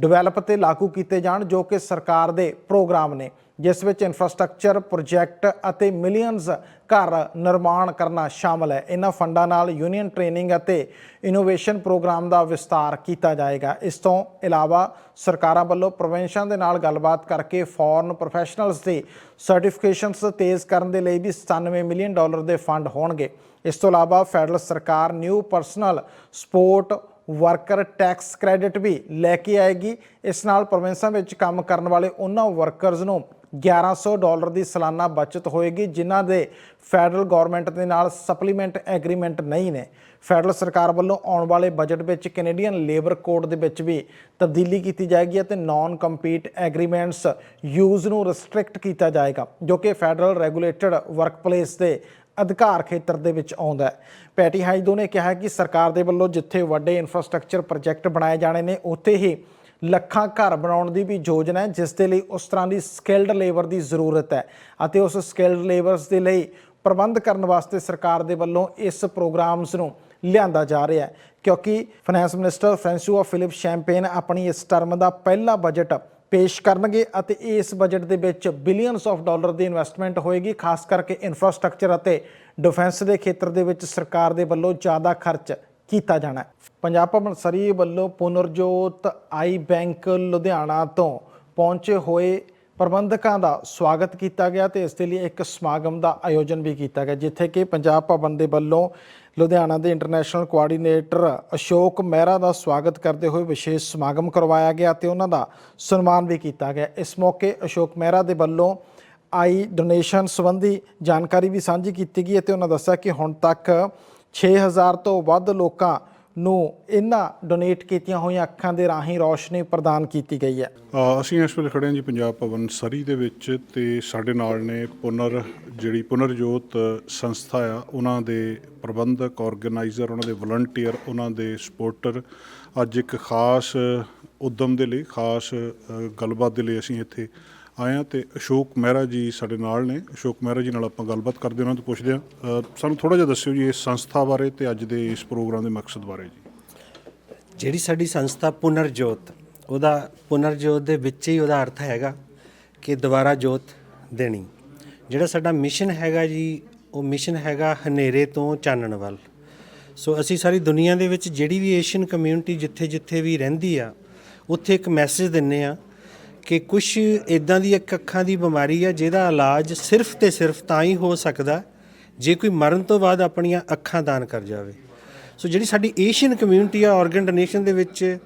ਡਿਵੈਲਪ ਤੇ ਲਾਗੂ ਕੀਤੇ ਜਾਣ ਜੋ ਕਿ ਸਰਕਾਰ ਦੇ ਪ੍ਰੋਗਰਾਮ ਨੇ, ਜਿਸ ਵਿੱਚ ਇਨਫਰਾਸਟ੍ਰਕਚਰ ਪ੍ਰੋਜੈਕਟ ਅਤੇ ਮਿਲੀਅਨਸ ਘਰ ਨਿਰਮਾਣ ਕਰਨਾ ਸ਼ਾਮਲ ਹੈ। ਇਹਨਾਂ ਫੰਡਾਂ ਨਾਲ ਯੂਨੀਅਨ ਟ੍ਰੇਨਿੰਗ ਅਤੇ ਇਨੋਵੇਸ਼ਨ ਪ੍ਰੋਗਰਾਮ ਦਾ ਵਿਸਤਾਰ ਕੀਤਾ ਜਾਏਗਾ। ਇਸ ਤੋਂ ਇਲਾਵਾ ਸਰਕਾਰਾਂ ਵੱਲੋਂ ਪ੍ਰੋਵਿੰਸ਼ਾਂ ਦੇ ਨਾਲ ਗੱਲਬਾਤ ਕਰਕੇ ਫੋਰਨ ਪ੍ਰੋਫੈਸ਼ਨਲਸ ਦੀ ਸਰਟੀਫਿਕੇਸ਼ਨਸ ਤੇਜ਼ ਕਰਨ ਦੇ ਲਈ ਵੀ 97 ਮਿਲੀਅਨ ਡਾਲਰ ਦੇ ਫੰਡ ਹੋਣਗੇ। ਇਸ ਤੋਂ ਇਲਾਵਾ ਫੈਡਰਲ ਸਰਕਾਰ new personal support worker tax credit ਵੀ ਲੈ ਕੇ ਆਏਗੀ। ਇਸ ਨਾਲ ਪ੍ਰੋਵਿੰਸਾਂ ਵਿੱਚ ਕੰਮ ਕਰਨ ਵਾਲੇ ਉਹਨਾਂ ਵਰਕਰਜ਼ ਨੂੰ 1100 ਡਾਲਰ ਦੀ ਸਾਲਾਨਾ ਬਚਤ ਹੋਏਗੀ, ਜਿਨ੍ਹਾਂ ਦੇ ਫੈਡਰਲ ਗਵਰਨਮੈਂਟ ਦੇ ਨਾਲ ਸਪਲੀਮੈਂਟ ਐਗਰੀਮੈਂਟ ਨਹੀਂ ਨੇ। ਫੈਡਰਲ ਸਰਕਾਰ ਵੱਲੋਂ ਆਉਣ ਵਾਲੇ ਬਜਟ ਵਿੱਚ ਕੈਨੇਡੀਅਨ ਲੇਬਰ ਕੋਡ ਦੇ ਵਿੱਚ ਵੀ ਤਬਦੀਲੀ ਕੀਤੀ ਜਾਏਗੀ ਅਤੇ ਨਾਨ ਕੰਪੀਟ ਐਗਰੀਮੈਂਟਸ ਯੂਜ਼ ਨੂੰ ਰੈਸਟ੍ਰਿਕਟ ਕੀਤਾ ਜਾਏਗਾ, ਜੋ ਕਿ ਫੈਡਰਲ ਰੈਗੂਲੇਟਡ ਵਰਕਪਲੇਸ ਦੇ ਅਧਿਕਾਰ ਖੇਤਰ ਦੇ ਵਿੱਚ ਆਉਂਦਾ ਹੈ। ਪੈਟੀ ਹਾਈਦੋ ਨੇ ਕਿਹਾ ਕਿ ਸਰਕਾਰ ਦੇ ਵੱਲੋਂ ਜਿੱਥੇ ਵੱਡੇ ਇਨਫਰਾਸਟ੍ਰਕਚਰ ਪ੍ਰੋਜੈਕਟ ਬਣਾਏ ਜਾਣੇ ਨੇ, ਉੱਥੇ ਹੀ ਲੱਖਾਂ ਘਰ ਬਣਾਉਣ ਦੀ ਵੀ ਯੋਜਨਾ ਹੈ, ਜਿਸ ਦੇ ਲਈ ਉਸ ਤਰ੍ਹਾਂ ਦੀ ਸਕਿਲਡ ਲੇਬਰ ਦੀ ਜ਼ਰੂਰਤ ਹੈ ਅਤੇ ਉਸ ਸਕਿਲਡ ਲੇਬਰਸ ਦੇ ਲਈ ਪ੍ਰਬੰਧ ਕਰਨ ਵਾਸਤੇ ਸਰਕਾਰ ਦੇ ਵੱਲੋਂ ਇਸ ਪ੍ਰੋਗਰਾਮਸ ਨੂੰ ਲਿਆਂਦਾ ਜਾ ਰਿਹਾ ਹੈ। ਕਿਉਂਕਿ finance minister Francois Philippe Champagne ਆਪਣੀ ਇਸ ਟਰਮ ਦਾ ਪਹਿਲਾ ਬਜਟ ਪੇਸ਼ ਕਰਨਗੇ ਅਤੇ ਇਸ ਬਜਟ ਦੇ ਵਿੱਚ ਬਿਲੀਅਨਸ ਆਫ ਡਾਲਰ ਦੀ ਇਨਵੈਸਟਮੈਂਟ ਹੋਏਗੀ, ਖਾਸ ਕਰਕੇ ਇਨਫਰਾਸਟ੍ਰਕਚਰ ਅਤੇ ਡਿਫੈਂਸ ਦੇ ਖੇਤਰ ਦੇ ਵਿੱਚ ਸਰਕਾਰ ਦੇ ਵੱਲੋਂ ਜ਼ਿਆਦਾ ਖਰਚ ਕੀਤਾ ਜਾਣਾ ਪੰਜਾਬ ਭਵਨ ਸਰੀ ਵੱਲੋਂ ਪੁਨਰਜੋਤ ਆਈ ਬੈਂਕ ਲੁਧਿਆਣਾ ਤੋਂ ਪਹੁੰਚੇ ਹੋਏ ਪ੍ਰਬੰਧਕਾਂ ਦਾ ਸਵਾਗਤ ਕੀਤਾ ਗਿਆ ਤੇ ਇਸ ਦੇ ਲਈ ਇੱਕ ਸਮਾਗਮ ਦਾ ਆਯੋਜਨ ਵੀ ਕੀਤਾ ਗਿਆ, ਜਿੱਥੇ ਕਿ ਪੰਜਾਬ ਭਵਨ ਦੇ ਵੱਲੋਂ ਲੁਧਿਆਣਾ ਦੇ ਇੰਟਰਨੈਸ਼ਨਲ ਕੋਆਰਡੀਨੇਟਰ ਅਸ਼ੋਕ ਮਹਿਰਾ ਦਾ ਸਵਾਗਤ ਕਰਦੇ ਹੋਏ ਵਿਸ਼ੇਸ਼ ਸਮਾਗਮ ਕਰਵਾਇਆ ਗਿਆ ਤੇ ਉਹਨਾਂ ਦਾ ਸਨਮਾਨ ਵੀ ਕੀਤਾ ਗਿਆ। ਇਸ ਮੌਕੇ ਅਸ਼ੋਕ ਮਹਿਰਾ ਦੇ ਵੱਲੋਂ ਆਈ ਡੋਨੇਸ਼ਨ ਸੰਬੰਧੀ ਜਾਣਕਾਰੀ ਵੀ ਸਾਂਝੀ ਕੀਤੀ ਗਈ ਅਤੇ ਉਹਨਾਂ ਦੱਸਿਆ ਕਿ ਹੁਣ ਤੱਕ 6000 ਤੋਂ ਵੱਧ ਲੋਕਾਂ ਨੂੰ ਇਹਨਾਂ ਡੋਨੇਟ ਕੀਤੀਆਂ ਹੋਈਆਂ ਅੱਖਾਂ ਦੇ ਰਾਹੀਂ ਰੌਸ਼ਨੀ ਪ੍ਰਦਾਨ ਕੀਤੀ ਗਈ ਹੈ। ਅਸੀਂ ਇਸ ਵੇਲੇ ਖੜੇ ਹਾਂ ਜੀ ਪੰਜਾਬ ਭਵਨ ਸਰੀ ਦੇ ਵਿੱਚ ਤੇ ਸਾਡੇ ਨਾਲ ਨੇ ਪੁਨਰ, ਜਿਹੜੀ ਪੁਨਰਜੋਤ ਸੰਸਥਾ ਆ, ਉਹਨਾਂ ਦੇ ਪ੍ਰਬੰਧਕ ਆਰਗੇਨਾਈਜ਼ਰ ਉਹਨਾਂ ਦੇ ਵਲੰਟੀਅਰ ਉਹਨਾਂ ਦੇ ਸਪੋਰਟਰ ਅੱਜ ਇੱਕ ਖਾਸ ਉਦਮ ਦੇ ਲਈ, ਖਾਸ ਗੱਲਬਾਤ ਦੇ ਲਈ ਅਸੀਂ ਇੱਥੇ ਆਇਆ ਹਾਂ ਤੇ ਅਸ਼ੋਕ ਮਹਿਰਾ ਜੀ ਸਾਡੇ ਨਾਲ ਨੇ। ਅਸ਼ੋਕ ਮਹਿਰਾ ਜੀ ਨਾਲ ਆਪਾਂ ਗੱਲਬਾਤ ਕਰਦੇ ਹਾਂ, ਉਹਨਾਂ ਤੋਂ ਪੁੱਛਦੇ ਹਾਂ। ਸਾਨੂੰ ਥੋੜਾ ਜਿਹਾ ਦੱਸਿਓ ਜੀ ਇਸ ਸੰਸਥਾ ਬਾਰੇ ਤੇ ਅੱਜ ਦੇ ਇਸ ਪ੍ਰੋਗਰਾਮ ਦੇ ਮਕਸਦ ਬਾਰੇ ਜੀ। ਜਿਹੜੀ ਸਾਡੀ ਸੰਸਥਾ ਪੁਨਰਜੋਤ, ਉਹਦਾ ਪੁਨਰਜੋਤ ਦੇ ਵਿੱਚ ਹੀ ਉਹਦਾ ਅਰਥ ਹੈਗਾ ਕਿ ਦੁਬਾਰਾ ਜੋਤ ਦੇਣੀ। ਜਿਹੜਾ ਸਾਡਾ ਮਿਸ਼ਨ ਹੈਗਾ ਜੀ, ਉਹ ਮਿਸ਼ਨ ਹੈਗਾ ਹਨੇਰੇ ਤੋਂ ਚਾਨਣ ਵੱਲ। ਸੋ ਅਸੀਂ ਸਾਰੀ ਦੁਨੀਆ ਦੇ ਵਿੱਚ ਜਿਹੜੀ ਵੀ ਏਸ਼ੀਅਨ ਕਮਿਊਨਿਟੀ ਜਿੱਥੇ-ਜਿੱਥੇ ਵੀ ਰਹਿੰਦੀ ਆ, ਉੱਥੇ ਇੱਕ ਮੈਸੇਜ ਦਿੰਨੇ ਆ ਕਿ ਕੁਝ ਇਦਾਂ ਦੀ ਇੱਕ ਅੱਖਾਂ ਦੀ ਬਿਮਾਰੀ ਆ, ਜਿਹਦਾ ਇਲਾਜ ਸਿਰਫ ਤੇ ਸਿਰਫ ਤਾਂ ਹੀ ਹੋ ਸਕਦਾ ਜੇ ਕੋਈ ਮਰਨ ਤੋਂ ਬਾਅਦ ਆਪਣੀਆਂ ਅੱਖਾਂ ਦਾਨ ਕਰ ਜਾਵੇ। ਸੋ ਜਿਹੜੀ ਸਾਡੀ ਏਸ਼ੀਅਨ ਕਮਿਊਨਿਟੀ ਆ ਆਰਗਨ ਡੋਨੇਸ਼ਨ ਦੇ ਵਿੱਚ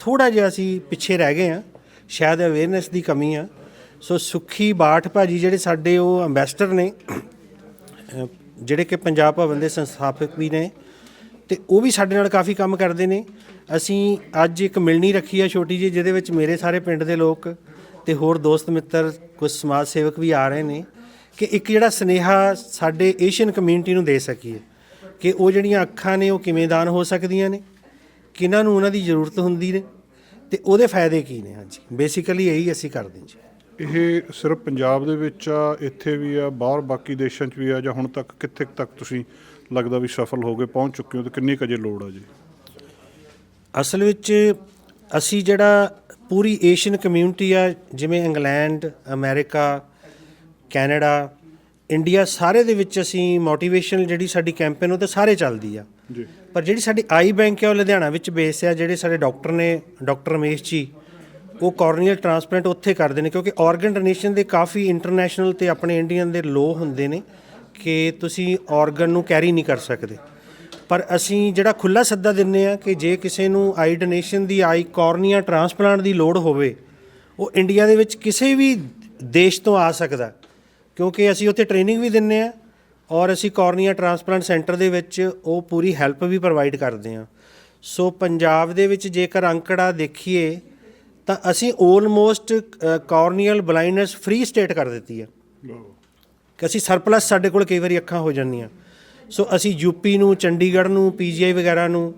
ਥੋੜਾ ਜਿਹਾ ਅਸੀਂ ਪਿੱਛੇ ਰਹਿ ਗਏ ਆ, ਸ਼ਾਇਦ ਅਵੇਅਰਨੈਸ ਦੀ ਕਮੀ ਆ। ਸੋ ਸੁਖੀ ਬਾਠ ਭਾਜੀ ਜਿਹੜੇ ਸਾਡੇ ਉਹ ਅੰਬੈਸਡਰ ਨੇ ਜਿਹੜੇ ਕਿ ਪੰਜਾਬ ਭਵਨ ਦੇ ਸੰਸਥਾਪਕ ਵੀ ਨੇ ਤੇ ਉਹ ਵੀ ਸਾਡੇ ਨਾਲ ਕਾਫੀ ਕੰਮ ਕਰਦੇ ਨੇ। ਅਸੀਂ ਅੱਜ ਇੱਕ ਮਿਲਣੀ ਰੱਖੀ ਆ ਛੋਟੀ ਜਿਹੀ, ਜਿਹਦੇ ਵਿੱਚ ਮੇਰੇ ਸਾਰੇ ਪਿੰਡ ਦੇ ਲੋਕ ਤੇ ਹੋਰ ਦੋਸਤ ਮਿੱਤਰ, ਕੁਝ ਸਮਾਜ ਸੇਵਕ ਵੀ ਆ ਰਹੇ ਨੇ ਕਿ ਇੱਕ ਜਿਹੜਾ ਸਨੇਹਾ ਸਾਡੇ ਏਸ਼ੀਅਨ ਕਮਿਊਨਿਟੀ ਨੂੰ ਦੇ ਸਕੀਏ ਕਿ ਉਹ ਜਿਹੜੀਆਂ ਅੱਖਾਂ ਨੇ ਉਹ ਕਿਵੇਂ ਦਾਨ ਹੋ ਸਕਦੀਆਂ ਨੇ, ਕਿਹਨਾਂ ਨੂੰ ਉਹਨਾਂ ਦੀ ਜ਼ਰੂਰਤ ਹੁੰਦੀ ਨੇ ਤੇ ਉਹਦੇ ਫਾਇਦੇ ਕੀ ਨੇ? ਹਾਂਜੀ। ਬੇਸਿਕਲੀ ਇਹੀ ਅਸੀਂ ਕਰਦੇ ਜੀ। ਇਹ ਸਿਰਫ ਪੰਜਾਬ ਦੇ ਵਿੱਚ ਆ, ਇੱਥੇ ਵੀ ਆ, ਬਾਹਰ ਬਾਕੀ ਦੇਸ਼ਾਂ 'ਚ ਵੀ ਆ ਜਾਂ ਹੁਣ ਤੱਕ ਕਿੱਥੇ ਤੱਕ ਤੁਸੀਂ ਲੱਗਦਾ ਵੀ ਸਫਲ ਹੋ ਗਏ ਪਹੁੰਚ ਚੁੱਕੇ ਹੋ ਤੇ ਕਿੰਨੀ ਕੁ ਅਜੇ ਲੋੜ ਆ ਜੀ? ਅਸਲ ਵਿੱਚ ਅਸੀਂ ਜਿਹੜਾ ਪੂਰੀ ਏਸ਼ੀਅਨ ਕਮਿਊਨਿਟੀ ਆ ਜਿਵੇਂ ਇੰਗਲੈਂਡ ਅਮਰੀਕਾ ਕੈਨੇਡਾ ਇੰਡੀਆ ਸਾਰੇ ਦੇ ਵਿੱਚ ਅਸੀਂ ਮੋਟੀਵੇਸ਼ਨਲ ਜਿਹੜੀ ਸਾਡੀ ਕੈਂਪੇਨ ਉਹ ਤੇ ਸਾਰੇ ਚੱਲਦੀ ਆ। ਜੀ। ਪਰ ਜਿਹੜੀ ਸਾਡੀ ਆਈ ਬੈਂਕ ਹੈ ਉਹ ਲੁਧਿਆਣਾ ਵਿੱਚ ਬੇਸ ਆ ਜਿਹੜੇ ਸਾਡੇ ਡਾਕਟਰ ਨੇ ਡਾਕਟਰ ਰਮੇਸ਼ ਜੀ ਉਹ ਕਾਰਨੀਅਲ ਟ੍ਰਾਂਸਪਲਾਂਟ ਉੱਥੇ ਕਰਦੇ ਨੇ ਕਿਉਂਕਿ ਆਰਗਨ ਡੋਨੇਸ਼ਨ ਦੇ ਕਾਫੀ ਇੰਟਰਨੈਸ਼ਨਲ ਤੇ ਆਪਣੇ ਇੰਡੀਅਨ ਦੇ ਲੋ ਹੁੰਦੇ ਨੇ। ਕਿ ਤੁਸੀਂ ਆਰਗਨ ਨੂੰ ਕੈਰੀ ਨਹੀਂ ਕਰ ਸਕਦੇ। ਪਰ ਅਸੀਂ ਜਿਹੜਾ ਖੁੱਲਾ ਸੱਦਾ ਦਿੰਨੇ ਆ ਕਿ ਜੇ ਕਿਸੇ ਨੂੰ ਆਈ ਡੋਨੇਸ਼ਨ ਦੀ ਆਈ ਕੋਰਨੀਆ ਟ੍ਰਾਂਸਪਲਾਂਟ ਦੀ ਲੋੜ ਹੋਵੇ, ਉਹ ਇੰਡੀਆ ਦੇ ਵਿੱਚ ਕਿਸੇ ਵੀ ਦੇਸ਼ ਤੋਂ ਆ ਸਕਦਾ। ਕਿਉਂਕਿ ਅਸੀਂ ਉੱਥੇ ਟ੍ਰੇਨਿੰਗ ਵੀ ਦਿੰਨੇ ਆ ਔਰ ਅਸੀਂ ਕੋਰਨੀਆ ਟ੍ਰਾਂਸਪਲਾਂਟ ਸੈਂਟਰ ਦੇ ਵਿੱਚ ਉਹ ਪੂਰੀ ਹੈਲਪ ਵੀ ਪ੍ਰੋਵਾਈਡ ਕਰਦੇ ਆ। ਸੋ ਪੰਜਾਬ ਦੇ ਵਿੱਚ ਜੇਕਰ ਅੰਕੜਾ ਦੇਖੀਏ, ਤਾਂ ਅਸੀਂ almost corneal blindness free state ਕਰ ਦਿੱਤੀ ਹੈ ਕਿ ਅਸੀਂ ਸਰਪਲਸ ਸਾਡੇ ਕੋਲ ਕਈ ਵਾਰੀ ਅੱਖਾਂ ਹੋ ਜਾਂਦੀਆਂ। ਸੋ ਅਸੀਂ ਯੂਪੀ ਨੂੰ, ਚੰਡੀਗੜ੍ਹ ਨੂੰ ਪੀਜੀਆਈ ਵਗੈਰਾ ਨੂੰ,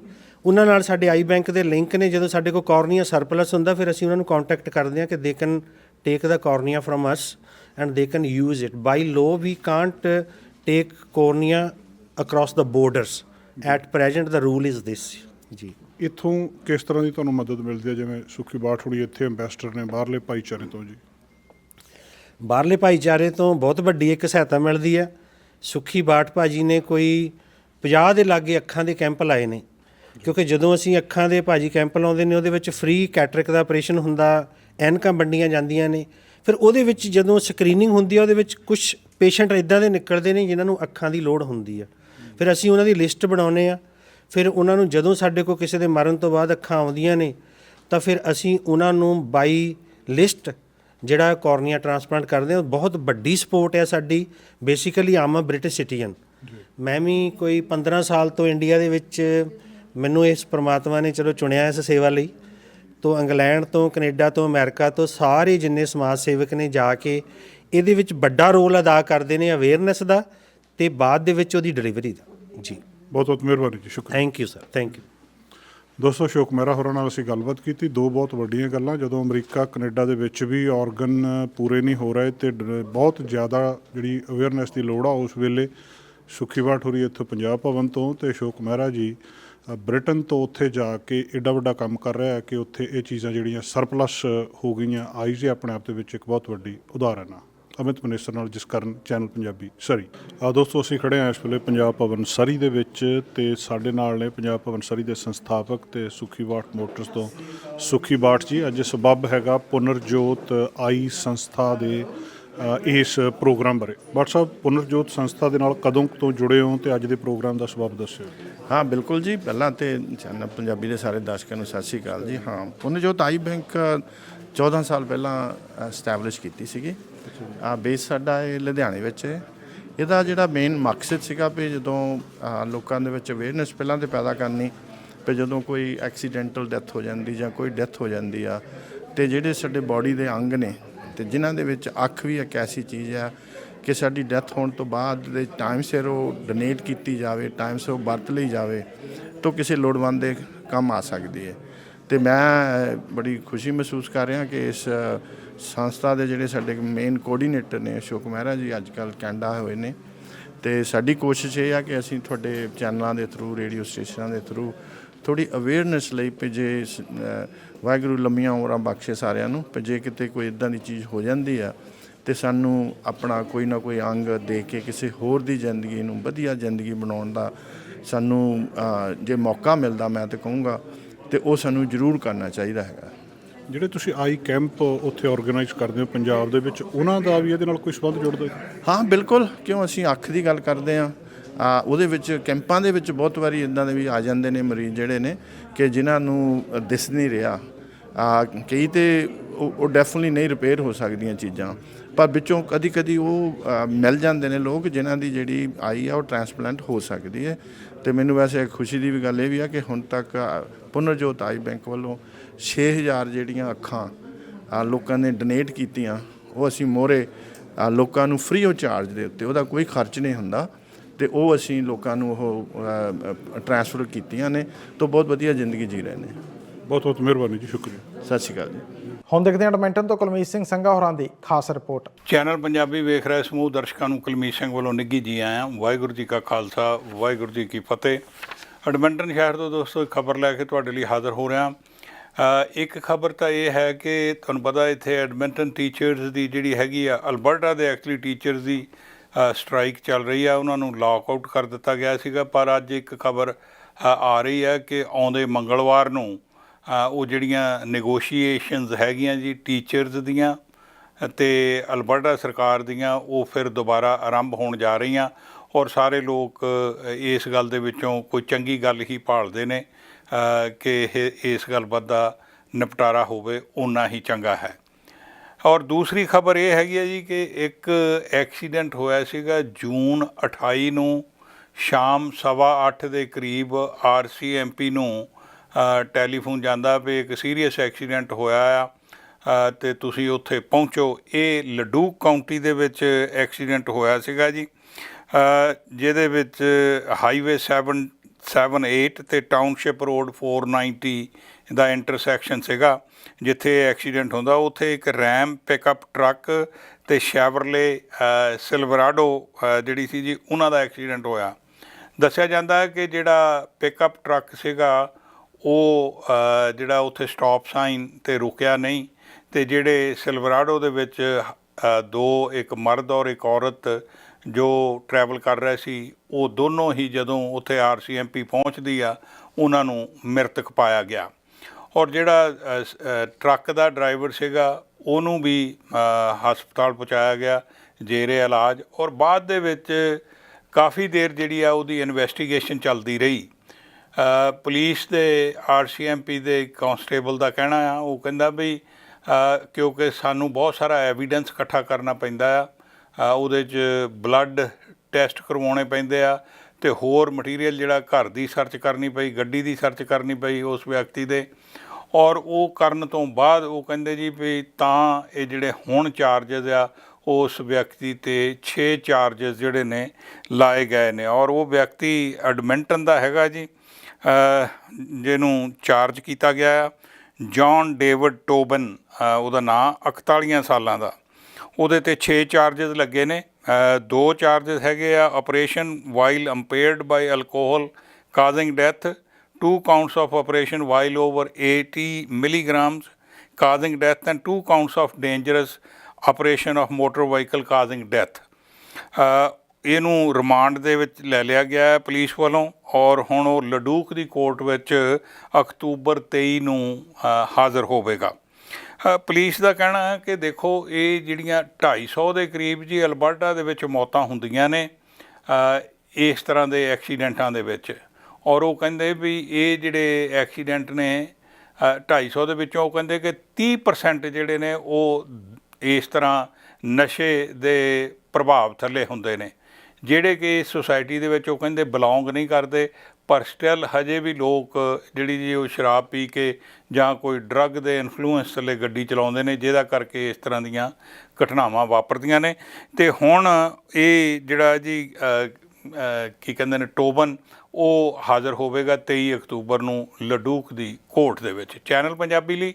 ਉਹਨਾਂ ਨਾਲ ਸਾਡੇ ਆਈ ਬੈਂਕ ਦੇ ਲਿੰਕ ਨੇ, ਜਦੋਂ ਸਾਡੇ ਕੋਲ ਕਾਰਨੀਆ ਸਰਪਲਸ ਹੁੰਦਾ, ਫਿਰ ਅਸੀਂ ਉਹਨਾਂ ਨੂੰ ਕੰਟੈਕਟ ਕਰਦੇ ਹਾਂ ਕਿ they can take the cornea from us and they can use it by law we can't take cornea across the borders at present the rule is this ਜੀ। ਇੱਥੋਂ ਕਿਸ ਤਰ੍ਹਾਂ ਦੀ ਤੁਹਾਨੂੰ ਮਦਦ ਮਿਲਦੀ ਹੈ? ਜਿਵੇਂ ਸੁਖੀ ਬਾਠ ਹੁਣੀ ਇੱਥੇ ਐਮਬੈਸਡਰ ਨੇ, ਬਾਹਰਲੇ ਭਾਈਚਾਰੇ ਤੋਂ ਜੀ। ਬਾਹਰਲੇ ਭਾਈਚਾਰੇ ਤੋਂ ਬਹੁਤ ਵੱਡੀ ਇੱਕ ਸਹਾਇਤਾ ਮਿਲਦੀ ਹੈ। ਸੁਖੀ ਬਾਟ ਭਾਜੀ ਨੇ ਕੋਈ 50 ਦੇ ਲਾਗੇ ਅੱਖਾਂ ਦੇ ਕੈਂਪ ਲਾਏ ਨੇ। ਕਿਉਂਕਿ ਜਦੋਂ ਅਸੀਂ ਅੱਖਾਂ ਦੇ ਭਾਜੀ ਕੈਂਪ ਲਾਉਂਦੇ ਨੇ, ਉਹਦੇ ਵਿੱਚ ਫ੍ਰੀ ਕੈਟਰਿਕ ਦਾ ਆਪਰੇਸ਼ਨ ਹੁੰਦਾ, ਐਨਕਾਂ ਵੰਡੀਆਂ ਜਾਂਦੀਆਂ ਨੇ। ਫਿਰ ਉਹਦੇ ਵਿੱਚ ਜਦੋਂ ਸਕਰੀਨਿੰਗ ਹੁੰਦੀ ਹੈ, ਉਹਦੇ ਵਿੱਚ ਕੁਝ ਪੇਸ਼ੈਂਟ ਇਦਾਂ ਦੇ ਨਿਕਲਦੇ ਨੇ ਜਿਨ੍ਹਾਂ ਨੂੰ ਅੱਖਾਂ ਦੀ ਲੋੜ ਹੁੰਦੀ ਆ ਫਿਰ ਅਸੀਂ ਉਹਨਾਂ ਦੀ ਲਿਸਟ ਬਣਾਉਂਦੇ ਆ ਫਿਰ ਉਹਨਾਂ ਨੂੰ ਜਦੋਂ ਸਾਡੇ ਕੋਲ ਕਿਸੇ ਦੇ ਮਰਨ ਤੋਂ ਬਾਅਦ ਅੱਖਾਂ ਆਉਂਦੀਆਂ ਨੇ, ਤਾਂ ਫਿਰ ਅਸੀਂ ਉਹਨਾਂ ਨੂੰ ਬਾਈ ਲਿਸਟ ਜਿਹੜਾ ਕਾਰਨੀਆ ਟ੍ਰਾਂਸਪਲਾਂਟ ਕਰਦੇ ਹਾਂ ਬਹੁਤ ਵੱਡੀ ਸਪੋਰਟ ਹੈ ਸਾਡੀ ਬੇਸਿਕਲੀ ਆਮ ਬ੍ਰਿਟਿਸ਼ ਸਿਟੀਜ਼ਨ। ਮੈਂ ਵੀ ਕੋਈ 15 ਸਾਲ ਤੋਂ ਇੰਡੀਆ ਦੇ ਵਿੱਚ ਮੈਨੂੰ ਇਸ ਪ੍ਰਮਾਤਮਾ ਨੇ ਚਲੋ ਚੁਣਿਆ ਇਸ ਸੇਵਾ ਲਈ ਤੋਂ ਇੰਗਲੈਂਡ ਤੋਂ ਕੈਨੇਡਾ ਤੋਂ ਅਮਰੀਕਾ ਤੋਂ ਸਾਰੇ ਜਿੰਨੇ ਸਮਾਜ ਸੇਵਕ ਨੇ ਜਾ ਕੇ ਇਹਦੇ ਵਿੱਚ ਵੱਡਾ ਰੋਲ ਅਦਾ ਕਰਦੇ ਨੇ ਅਵੇਅਰਨੈਸ ਦਾ ਤੇ ਬਾਅਦ ਦੇ ਵਿੱਚ ਉਹਦੀ ਡਿਲੀਵਰੀ ਦਾ। ਜੀ। ਬਹੁਤ ਬਹੁਤ ਮਿਹਰਬਾਨੀ ਜੀ ਸ਼ੁਕਰੀਆ। Thank you sir. Thank you. ਦੋਸਤੋ ਸ਼ੋਕ ਮਹਿਰਾ ਹੋਰਾਂ ਨਾਲ ਅਸੀਂ ਗੱਲਬਾਤ ਕੀਤੀ। ਦੋ ਬਹੁਤ ਵੱਡੀਆਂ ਗੱਲਾਂ ਜਦੋਂ ਅਮਰੀਕਾ ਕੈਨੇਡਾ ਦੇ ਵਿੱਚ ਵੀ ਆਰਗਨ ਪੂਰੇ ਨਹੀਂ ਹੋ ਰਹੇ ਤੇ ਡ- ਬਹੁਤ ਜ਼ਿਆਦਾ ਜਿਹੜੀ ਅਵੇਅਰਨੈਸ ਦੀ ਲੋੜ ਆ ਉਸ ਵੇਲੇ ਸੁਖੀ ਬਾਠੋਰੀ ਇੱਥੋਂ ਪੰਜਾਬ ਭਵਨ ਤੋਂ ਤੇ ਅਸ਼ੋਕ ਮਹਿਰਾ ਜੀ ਅ, ਬ੍ਰਿਟਨ ਤੋਂ ਉੱਥੇ ਜਾ ਕੇ ਏਡਾ ਵੱਡਾ ਕੰਮ ਕਰ ਰਿਹਾ ਹੈ ਕਿ ਉੱਥੇ ਇਹ ਚੀਜ਼ਾਂ ਜਿਹੜੀਆਂ ਸਰਪਲਸ ਹੋ ਗਈਆਂ ਆਈ ਆਈਜ਼ ਆਪਣੇ ਆਪ ਦੇ ਵਿੱਚ ਇੱਕ ਬਹੁਤ ਵੱਡੀ ਉਦਾਹਰਨ ਆ। ਅਮਿਤ ਮਨੇਸਰ ਨਾਲ ਜਿਸ ਕਾਰਨ ਚੈਨਲ ਪੰਜਾਬੀ ਸਰੀ ਆ ਦੋਸਤੋ ਅਸੀਂ ਖੜੇ ਹਾਂ ਇਸ ਵੇਲੇ ਪੰਜਾਬ ਭਵਨ ਸਰੀ ਦੇ ਵਿੱਚ ਤੇ ਸਾਡੇ ਨਾਲ ਨੇ ਪੰਜਾਬ ਭਵਨ ਸਰੀ ਦੇ ਸੰਸਥਾਪਕ ਤੇ ਸੁਖੀ ਬਾਟ ਮੋਟਰਸ ਤੋਂ ਸੁਖੀ ਬਾਟ ਜੀ, ਅੱਜ ਸਬੱਬ ਹੈਗਾ ਪੁਨਰਜੋਤ ਆਈ ਸੰਸਥਾ ਦੇ ਇਸ ਪ੍ਰੋਗਰਾਮ ਬਾਰੇ। ਬਾਟ ਸਾਹਿਬ, ਪੁਨਰਜੋਤ ਸੰਸਥਾ ਦੇ ਨਾਲ ਕਦੋਂ ਤੋਂ ਜੁੜੇ ਹੋ ਤੇ ਅੱਜ ਦੇ ਪ੍ਰੋਗਰਾਮ ਦਾ ਸਬੱਬ ਦੱਸਿਓ। ਹਾਂ, ਬਿਲਕੁਲ ਜੀ, ਪਹਿਲਾਂ ਤੇ ਚੈਨਲ ਪੰਜਾਬੀ ਦੇ ਸਾਰੇ ਦਰਸ਼ਕਾਂ ਨੂੰ ਸਤਿ ਸ਼੍ਰੀ ਅਕਾਲ ਜੀ। ਹਾਂ ਪੁਨਜੋਤ ਆਈ ਬੈਂਕ 14 ਸਾਲ ਪਹਿਲਾਂ ਸਟੈਬਲਿਸ਼ ਕੀਤੀ ਸੀਗੀ। ਆ ਬੇਸ ਸਾਡਾ ਇਹ ਲੁਧਿਆਣੇ ਵਿੱਚ ਹੈ। ਇਹਦਾ ਜਿਹੜਾ ਮੇਨ ਮਕਸਦ ਸੀਗਾ ਵੀ ਜਦੋਂ ਲੋਕਾਂ ਦੇ ਵਿੱਚ ਅਵੇਅਰਨੈਸ ਪਹਿਲਾਂ ਤੇ ਪੈਦਾ ਕਰਨੀ, ਵੀ ਜਦੋਂ ਕੋਈ ਐਕਸੀਡੈਂਟਲ ਡੈਥ ਹੋ ਜਾਂਦੀ ਜਾਂ ਕੋਈ ਡੈਥ ਹੋ ਜਾਂਦੀ ਆ, ਤੇ ਜਿਹੜੇ ਸਾਡੇ ਬਾਡੀ ਦੇ ਅੰਗ ਨੇ, ਤੇ ਜਿਨ੍ਹਾਂ ਦੇ ਵਿੱਚ ਅੱਖ ਵੀ ਇੱਕ ਐਸੀ ਚੀਜ਼ ਆ ਕਿ ਸਾਡੀ ਡੈਥ ਹੋਣ ਤੋਂ ਬਾਅਦ ਦੇ ਟਾਈਮ ਸਿਰ ਉਹ ਡੋਨੇਟ ਕੀਤੀ ਜਾਵੇ ਟਾਈਮ ਸਿਰ ਉਹ ਵਰਤ ਲਈ ਜਾਵੇ, ਤਾਂ ਕਿਸੇ ਲੋੜਵੰਦ ਦੇ ਕੰਮ ਆ ਸਕਦੀ ਹੈ। ਤੇ ਮੈਂ ਬੜੀ ਖੁਸ਼ੀ ਮਹਿਸੂਸ ਕਰ ਰਿਹਾ ਕਿ ਇਸ ਸੰਸਥਾ ਦੇ ਜਿਹੜੇ ਸਾਡੇ ਮੇਨ ਕੋਆਰਡੀਨੇਟਰ ਨੇ ਅਸ਼ੋਕ ਮਹਿਰਾ ਜੀ ਅੱਜ ਕੱਲ੍ਹ ਕੈਨੇਡਾ ਹੋਏ ਨੇ। ਤੇ ਸਾਡੀ ਕੋਸ਼ਿਸ਼ ਇਹ ਆ ਕਿ ਅਸੀਂ ਤੁਹਾਡੇ ਚੈਨਲਾਂ ਦੇ ਥਰੂ ਰੇਡੀਓ ਸਟੇਸ਼ਨਾਂ ਦੇ ਥਰੂ ਥੋੜੀ ਅਵੇਅਰਨੈਸ ਲਈ ਵੀ ਜੇ ਵਾਹਿਗੁਰੂ ਲੰਮੀਆਂ ਉਮਰਾਂ ਬਖਸ਼ੇ ਸਾਰਿਆਂ ਨੂੰ, ਵੀ ਜੇ ਕਿਤੇ ਕੋਈ ਇਦਾਂ ਦੀ ਚੀਜ਼ ਹੋ ਜਾਂਦੀ ਆ, ਤੇ ਸਾਨੂੰ ਆਪਣਾ ਕੋਈ ਨਾ ਕੋਈ ਅੰਗ ਦੇ ਕੇ ਕਿਸੇ ਹੋਰ ਦੀ ਜ਼ਿੰਦਗੀ ਨੂੰ ਵਧੀਆ ਜ਼ਿੰਦਗੀ ਬਣਾਉਣ ਦਾ ਸਾਨੂੰ ਜੇ ਮੌਕਾ ਮਿਲਦਾ, ਮੈਂ ਤਾਂ ਕਹੂੰਗਾ, ਤੇ ਉਹ ਸਾਨੂੰ ਜ਼ਰੂਰ ਕਰਨਾ ਚਾਹੀਦਾ ਹੈਗਾ। ਜਿਹੜੇ ਤੁਸੀਂ ਆਈ ਕੈਂਪ ਉੱਥੇ ਆਰਗੇਨਾਈਜ਼ ਕਰਦੇ ਹੋ ਪੰਜਾਬ ਦੇ ਵਿੱਚ, ਉਹਨਾਂ ਦਾ ਵੀ ਇਹਦੇ ਨਾਲ ਕੋਈ ਸੰਬੰਧ ਜੁੜਦਾ ਹੈ? ਹਾਂ, ਬਿਲਕੁਲ। ਕਿਉਂ ਅਸੀਂ ਅੱਖ ਦੀ ਗੱਲ ਕਰਦੇ ਆ ਆ, ਉਹਦੇ ਵਿੱਚ ਕੈਂਪਾਂ ਦੇ ਵਿੱਚ ਬਹੁਤ ਵਾਰੀ ਇਦਾਂ ਦੇ ਵੀ ਆ ਜਾਂਦੇ ਨੇ ਮਰੀਜ਼ ਜਿਹੜੇ ਨੇ ਕਿ ਜਿਨ੍ਹਾਂ ਨੂੰ ਦਿਸ ਨਹੀਂ ਰਿਹਾ। ਆ, ਕਈ ਤੇ ਉਹ ਉਹ ਡੈਫੀਨਿਟਲੀ ਨਹੀਂ ਰਿਪੇਅਰ ਹੋ ਸਕਦੀਆਂ ਚੀਜ਼ਾਂ। ਪਰ ਵਿੱਚੋਂ ਕਦੀ ਕਦੀ ਉਹ ਮਿਲ ਜਾਂਦੇ ਨੇ ਲੋਕ ਜਿਨ੍ਹਾਂ ਦੀ ਜਿਹੜੀ ਆਈ ਆ, ਉਹ ਟ੍ਰਾਂਸਪਲਾਂਟ ਹੋ ਸਕਦੀ ਹੈ। ਤੇ ਮੈਨੂੰ ਵੈਸੇ ਖੁਸ਼ੀ ਦੀ ਵੀ ਗੱਲ ਇਹ ਵੀ ਆ ਕਿ ਹੁਣ ਤੱਕ ਪੁਨਰਜੋਤ ਆਈ ਬੈਂਕ ਵੱਲੋਂ 6000 ਜਿਹੜੀਆਂ ਅੱਖਾਂ ਅ, ਲੋਕਾਂ ਨੇ ਡੋਨੇਟ ਕੀਤੀਆਂ ਉਹ ਅਸੀਂ ਮੋਰੇ ਲੋਕਾਂ ਨੂੰ ਫ੍ਰੀ ਆਫ ਚਾਰਜ ਦੇ ਉੱਤੇ ਉਹਦਾ ਕੋਈ ਖਰਚ ਨਹੀਂ ਹੁੰਦਾ ਤੇ ਉਹ ਅਸੀਂ ਲੋਕਾਂ ਨੂੰ ਉਹ ਟ੍ਰਾਂਸਫਰ ਕੀਤੀਆਂ ਨੇ ਤੋਂ ਬਹੁਤ ਵਧੀਆ ਜ਼ਿੰਦਗੀ ਜੀ ਰਹੇ ਨੇ। ਬਹੁਤ ਬਹੁਤ ਮਿਹਰਬਾਨੀ ਜੀ ਸ਼ੁਕਰੀਆ। ਸਤਿ ਸ਼੍ਰੀ ਅਕਾਲ ਜੀ। ਹੁਣ ਦੇਖਦੇ ਹਾਂ ਐਡਮਿੰਟਨ ਤੋਂ ਕੁਲਮੀਤ ਸਿੰਘ ਸੰਘਾ ਹੋਰਾਂ ਦੀ ਖਾਸ ਰਿਪੋਰਟ। ਚੈਨਲ ਪੰਜਾਬੀ ਵੇਖ ਰਹੇ ਸਮੂਹ ਦਰਸ਼ਕਾਂ ਨੂੰ ਕੁਲਮੀਤ ਸਿੰਘ ਵੱਲੋਂ ਨਿੱਘੀ ਜੀ ਆਇਆਂ। ਵਾਹਿਗੁਰੂ ਜੀ ਕਾ ਖਾਲਸਾ ਵਾਹਿਗੁਰੂ ਜੀ ਕੀ ਫਤਿਹ। ਐਡਮਿੰਟਨ ਸ਼ਹਿਰ ਤੋਂ ਦੋਸਤੋ ਇੱਕ ਖਬਰ ਲੈ ਕੇ ਤੁਹਾਡੇ ਲਈ ਹਾਜ਼ਰ ਹੋ ਰਿਹਾ। ਅ, ਇੱਕ ਖਬਰ ਤਾਂ ਇਹ ਹੈ ਕਿ ਤੁਹਾਨੂੰ ਪਤਾ ਇੱਥੇ ਐਡਮਿੰਟਨ ਟੀਚਰਸ ਦੀ ਜਿਹੜੀ ਹੈਗੀ ਆ, ਅਲਬਰਟਾ ਦੇ ਐਕਚੁਅਲੀ ਟੀਚਰਸ ਦੀ ਸਟ੍ਰਾਈਕ ਚੱਲ ਰਹੀ ਆ। ਉਹਨਾਂ ਨੂੰ ਲੌਕ ਆਊਟ ਕਰ ਦਿੱਤਾ ਗਿਆ ਸੀਗਾ, ਪਰ ਅੱਜ ਇੱਕ ਖਬਰ ਆ ਰਹੀ ਹੈ ਕਿ ਆਉਂਦੇ ਮੰਗਲਵਾਰ ਨੂੰ ਉਹ ਜਿਹੜੀਆਂ ਨੈਗੋਸ਼ੀਏਸ਼ਨਸ ਹੈਗੀਆਂ ਜੀ ਟੀਚਰਸ ਦੀਆਂ ਤੇ ਅਲਬਰਟਾ ਸਰਕਾਰ ਦੀਆਂ, ਉਹ ਫਿਰ ਦੁਬਾਰਾ ਆਰੰਭ ਹੋਣ ਜਾ ਰਹੀਆਂ ਔਰ ਸਾਰੇ ਲੋਕ ਇਸ ਗੱਲ ਦੇ ਵਿੱਚੋਂ ਕੋਈ ਚੰਗੀ ਗੱਲ ਹੀ ਭਾਲਦੇ ਨੇ। ਕਿ ਇਹ ਇਸ ਗੱਲਬਾਤ ਦਾ ਨਿਪਟਾਰਾ ਹੋਵੇ ਓਨਾ ਹੀ ਚੰਗਾ ਹੈ। ਔਰ ਦੂਸਰੀ ਖਬਰ ਇਹ ਹੈਗੀ ਹੈ ਜੀ ਕਿ ਇੱਕ ਐਕਸੀਡੈਂਟ ਹੋਇਆ ਸੀਗਾ ਜੂਨ 28 ਨੂੰ ਸ਼ਾਮ ਸਵਾ ਅੱਠ ਦੇ ਕਰੀਬ ਆਰਸੀਐਮਪੀ ਨੂੰ ਟੈਲੀਫੋਨ ਜਾਂਦਾ ਵੀ ਇੱਕ ਸੀਰੀਅਸ ਐਕਸੀਡੈਂਟ ਹੋਇਆ ਆ। ਅ, ਤੇ ਤੁਸੀਂ ਉੱਥੇ ਪਹੁੰਚੋ। ਇਹ ਲਡੂਕ ਕਾਉਂਟੀ ਦੇ ਵਿੱਚ ਐਕਸੀਡੈਂਟ ਹੋਇਆ ਸੀਗਾ ਜੀ। ਜਿਹਦੇ ਵਿੱਚ ਹਾਈਵੇ 778 ਤੇ ਟਾਊਨਸ਼ਿਪ ਰੋਡ 490 ਦਾ ਇੰਟਰਸੈਕਸ਼ਨ ਸੀਗਾ, ਜਿੱਥੇ ਐਕਸੀਡੈਂਟ ਹੁੰਦਾ। ਉੱਥੇ ਇੱਕ ਰੈਮ ਪਿਕਅਪ ਟਰੱਕ ਤੇ ਸ਼ੈਵਰਲੇ ਸਿਲਵਰਾਡੋ ਜਿਹੜੀ ਸੀ ਜੀ, ਉਹਨਾਂ ਦਾ ਐਕਸੀਡੈਂਟ ਹੋਇਆ। ਦੱਸਿਆ ਜਾਂਦਾ ਹੈ ਕਿ ਜਿਹੜਾ ਪਿਕਅਪ ਟਰੱਕ ਸੀਗਾ, ਉਹ ਜਿਹੜਾ ਉੱਥੇ ਸਟਾਪ ਸਾਈਨ ਤੇ ਰੁਕਿਆ ਨਹੀਂ ਤੇ ਜਿਹੜੇ ਸਿਲਵਰਾਡੋ ਦੇ ਵਿੱਚ ਦੋ, ਇੱਕ ਮਰਦ ਔਰ ਇੱਕ ਔਰਤ ਜੋ ਟਰੈਵਲ ਕਰ ਰਹੇ ਸੀ ਉਹ ਦੋਨੋਂ ਹੀ ਜਦੋਂ ਉੱਥੇ ਆਰਸੀਐਮਪੀ ਪਹੁੰਚਦੀ ਆ ਉਹਨਾਂ ਨੂੰ ਮ੍ਰਿਤਕ ਪਾਇਆ ਗਿਆ। ਔਰ ਜਿਹੜਾ ਟਰੱਕ ਦਾ ਡਰਾਈਵਰ ਸੀਗਾ ਉਹਨੂੰ ਵੀ ਹਸਪਤਾਲ ਪਹੁੰਚਾਇਆ ਗਿਆ ਜੇਰੇ ਇਲਾਜ। ਔਰ ਬਾਅਦ ਦੇ ਵਿੱਚ ਕਾਫੀ ਦੇਰ ਜਿਹੜੀ ਆ ਉਹਦੀ ਇਨਵੈਸਟੀਗੇਸ਼ਨ ਚੱਲਦੀ ਰਹੀ। ਅ, ਪੁਲਿਸ ਦੇ ਆਰਸੀਐਮਪੀ ਦੇ ਕਾਂਸਟੇਬਲ ਦਾ ਕਹਿਣਾ ਆ ਉਹ ਕਹਿੰਦਾ ਵੀ ਕਿਉਂਕਿ ਸਾਨੂੰ ਬਹੁਤ ਸਾਰਾ ਐਵੀਡੈਂਸ ਇਕੱਠਾ ਕਰਨਾ ਪੈਂਦਾ ਆ ਉਹਦੇ 'ਚ ਬਲੱਡ ਟੈਸਟ ਕਰਵਾਉਣੇ ਪੈਂਦੇ ਆ ਤੇ ਹੋਰ ਮਟੀਰੀਅਲ ਜਿਹੜਾ ਘਰ ਦੀ ਸਰਚ ਕਰਨੀ ਪਈ, ਗੱਡੀ ਦੀ ਸਰਚ ਕਰਨੀ ਪਈ ਉਸ ਵਿਅਕਤੀ ਦੇ। ਔਰ ਉਹ ਕਰਨ ਤੋਂ ਬਾਅਦ ਉਹ ਕਹਿੰਦੇ ਜੀ ਵੀ ਤਾਂ ਇਹ ਜਿਹੜੇ ਹੁਣ ਚਾਰजेस ਆ ਉਸ ਵਿਅਕਤੀ ਤੇ 6 ਚਾਰजेस ਜਿਹੜੇ ਨੇ ਲਾਏ ਗਏ ਨੇ। ਔਰ ਉਹ ਵਿਅਕਤੀ ਐਡਮਿੰਟਨ ਦਾ ਹੈਗਾ ਜੀ ਜਿਹਨੂੰ ਚਾਰਜ ਕੀਤਾ ਗਿਆ ਆ ਜੌਨ ਡੇਵਿਡ ਟੋਬਨ ਉਹਦਾ ਨਾਂ 41 ਸਾਲਾਂ ਦਾ। ਉਹਦੇ ਤੇ 6 ਚਾਰजेस ਲੱਗੇ ਨੇ ਦੋ ਚਾਰजेस ਹੈਗੇ ਆ operation while impaired by alcohol causing death two counts of operation while over 80 milligrams causing death and two counts of dangerous operation of motor vehicle causing death ਇਹਨੂੰ ਰਿਮਾਂਡ ਦੇ ਵਿੱਚ ਲੈ ਲਿਆ ਗਿਆ ਹੈ ਪੁਲਿਸ ਵੱਲੋਂ ਔਰ ਹੁਣ ਉਹ ਲਡੂਕ ਦੀ ਕੋਰਟ ਵਿੱਚ ਅਕਤੂਬਰ 23 ਨੂੰ ਹਾਜ਼ਰ ਹੋਵੇਗਾ ਪੁਲਿਸ ਦਾ ਕਹਿਣਾ ਹੈ ਕਿ ਦੇਖੋ ਇਹ ਜਿਹੜੀਆਂ 250 ਦੇ ਕਰੀਬ ਜੀ ਅਲਬਰਟਾ ਦੇ ਵਿੱਚ ਮੌਤਾਂ ਹੁੰਦੀਆਂ ਨੇ ਇਸ ਤਰ੍ਹਾਂ ਦੇ ਐਕਸੀਡੈਂਟਾਂ ਦੇ ਵਿੱਚ। ਔਰ ਉਹ ਕਹਿੰਦੇ ਵੀ ਇਹ ਜਿਹੜੇ ਐਕਸੀਡੈਂਟ ਨੇ ਅ, 250 ਦੇ ਵਿੱਚੋਂ ਉਹ ਕਹਿੰਦੇ ਕਿ 30% ਜਿਹੜੇ ਨੇ ਉਹ ਇਸ ਤਰ੍ਹਾਂ ਨਸ਼ੇ ਦੇ ਪ੍ਰਭਾਵ ਥੱਲੇ ਹੁੰਦੇ ਨੇ। ਜਿਹੜੇ ਕਿ ਸੋਸਾਇਟੀ ਦੇ ਵਿੱਚ ਉਹ ਕਹਿੰਦੇ ਬਿਲੋਂਗ ਨਹੀਂ ਕਰਦੇ ਪਰ ਸਟਿਲ ਹਜੇ ਵੀ ਲੋਕ ਜਿਹੜੀ ਜੀ ਉਹ ਸ਼ਰਾਬ ਪੀ ਕੇ ਜਾਂ ਕੋਈ ਡਰੱਗ ਦੇ ਇਨਫਲੂਐਂਸ ਥੱਲੇ ਗੱਡੀ ਚਲਾਉਂਦੇ ਨੇ, ਜਿਹਦਾ ਕਰਕੇ ਇਸ ਤਰ੍ਹਾਂ ਦੀਆਂ ਘਟਨਾਵਾਂ ਵਾਪਰਦੀਆਂ ਨੇ। ਤੇ ਹੁਣ ਇਹ ਜਿਹੜਾ ਜੀ ਕੀ ਕਹਿੰਦੇ ਨੇ, ਟੋਬਨ, ਉਹ ਹਾਜ਼ਰ ਹੋਵੇਗਾ 23 ਅਕਤੂਬਰ ਨੂੰ ਲਡੂਕ ਦੀ ਕੋਰਟ ਦੇ ਵਿੱਚ। ਚੈਨਲ ਪੰਜਾਬੀ ਲਈ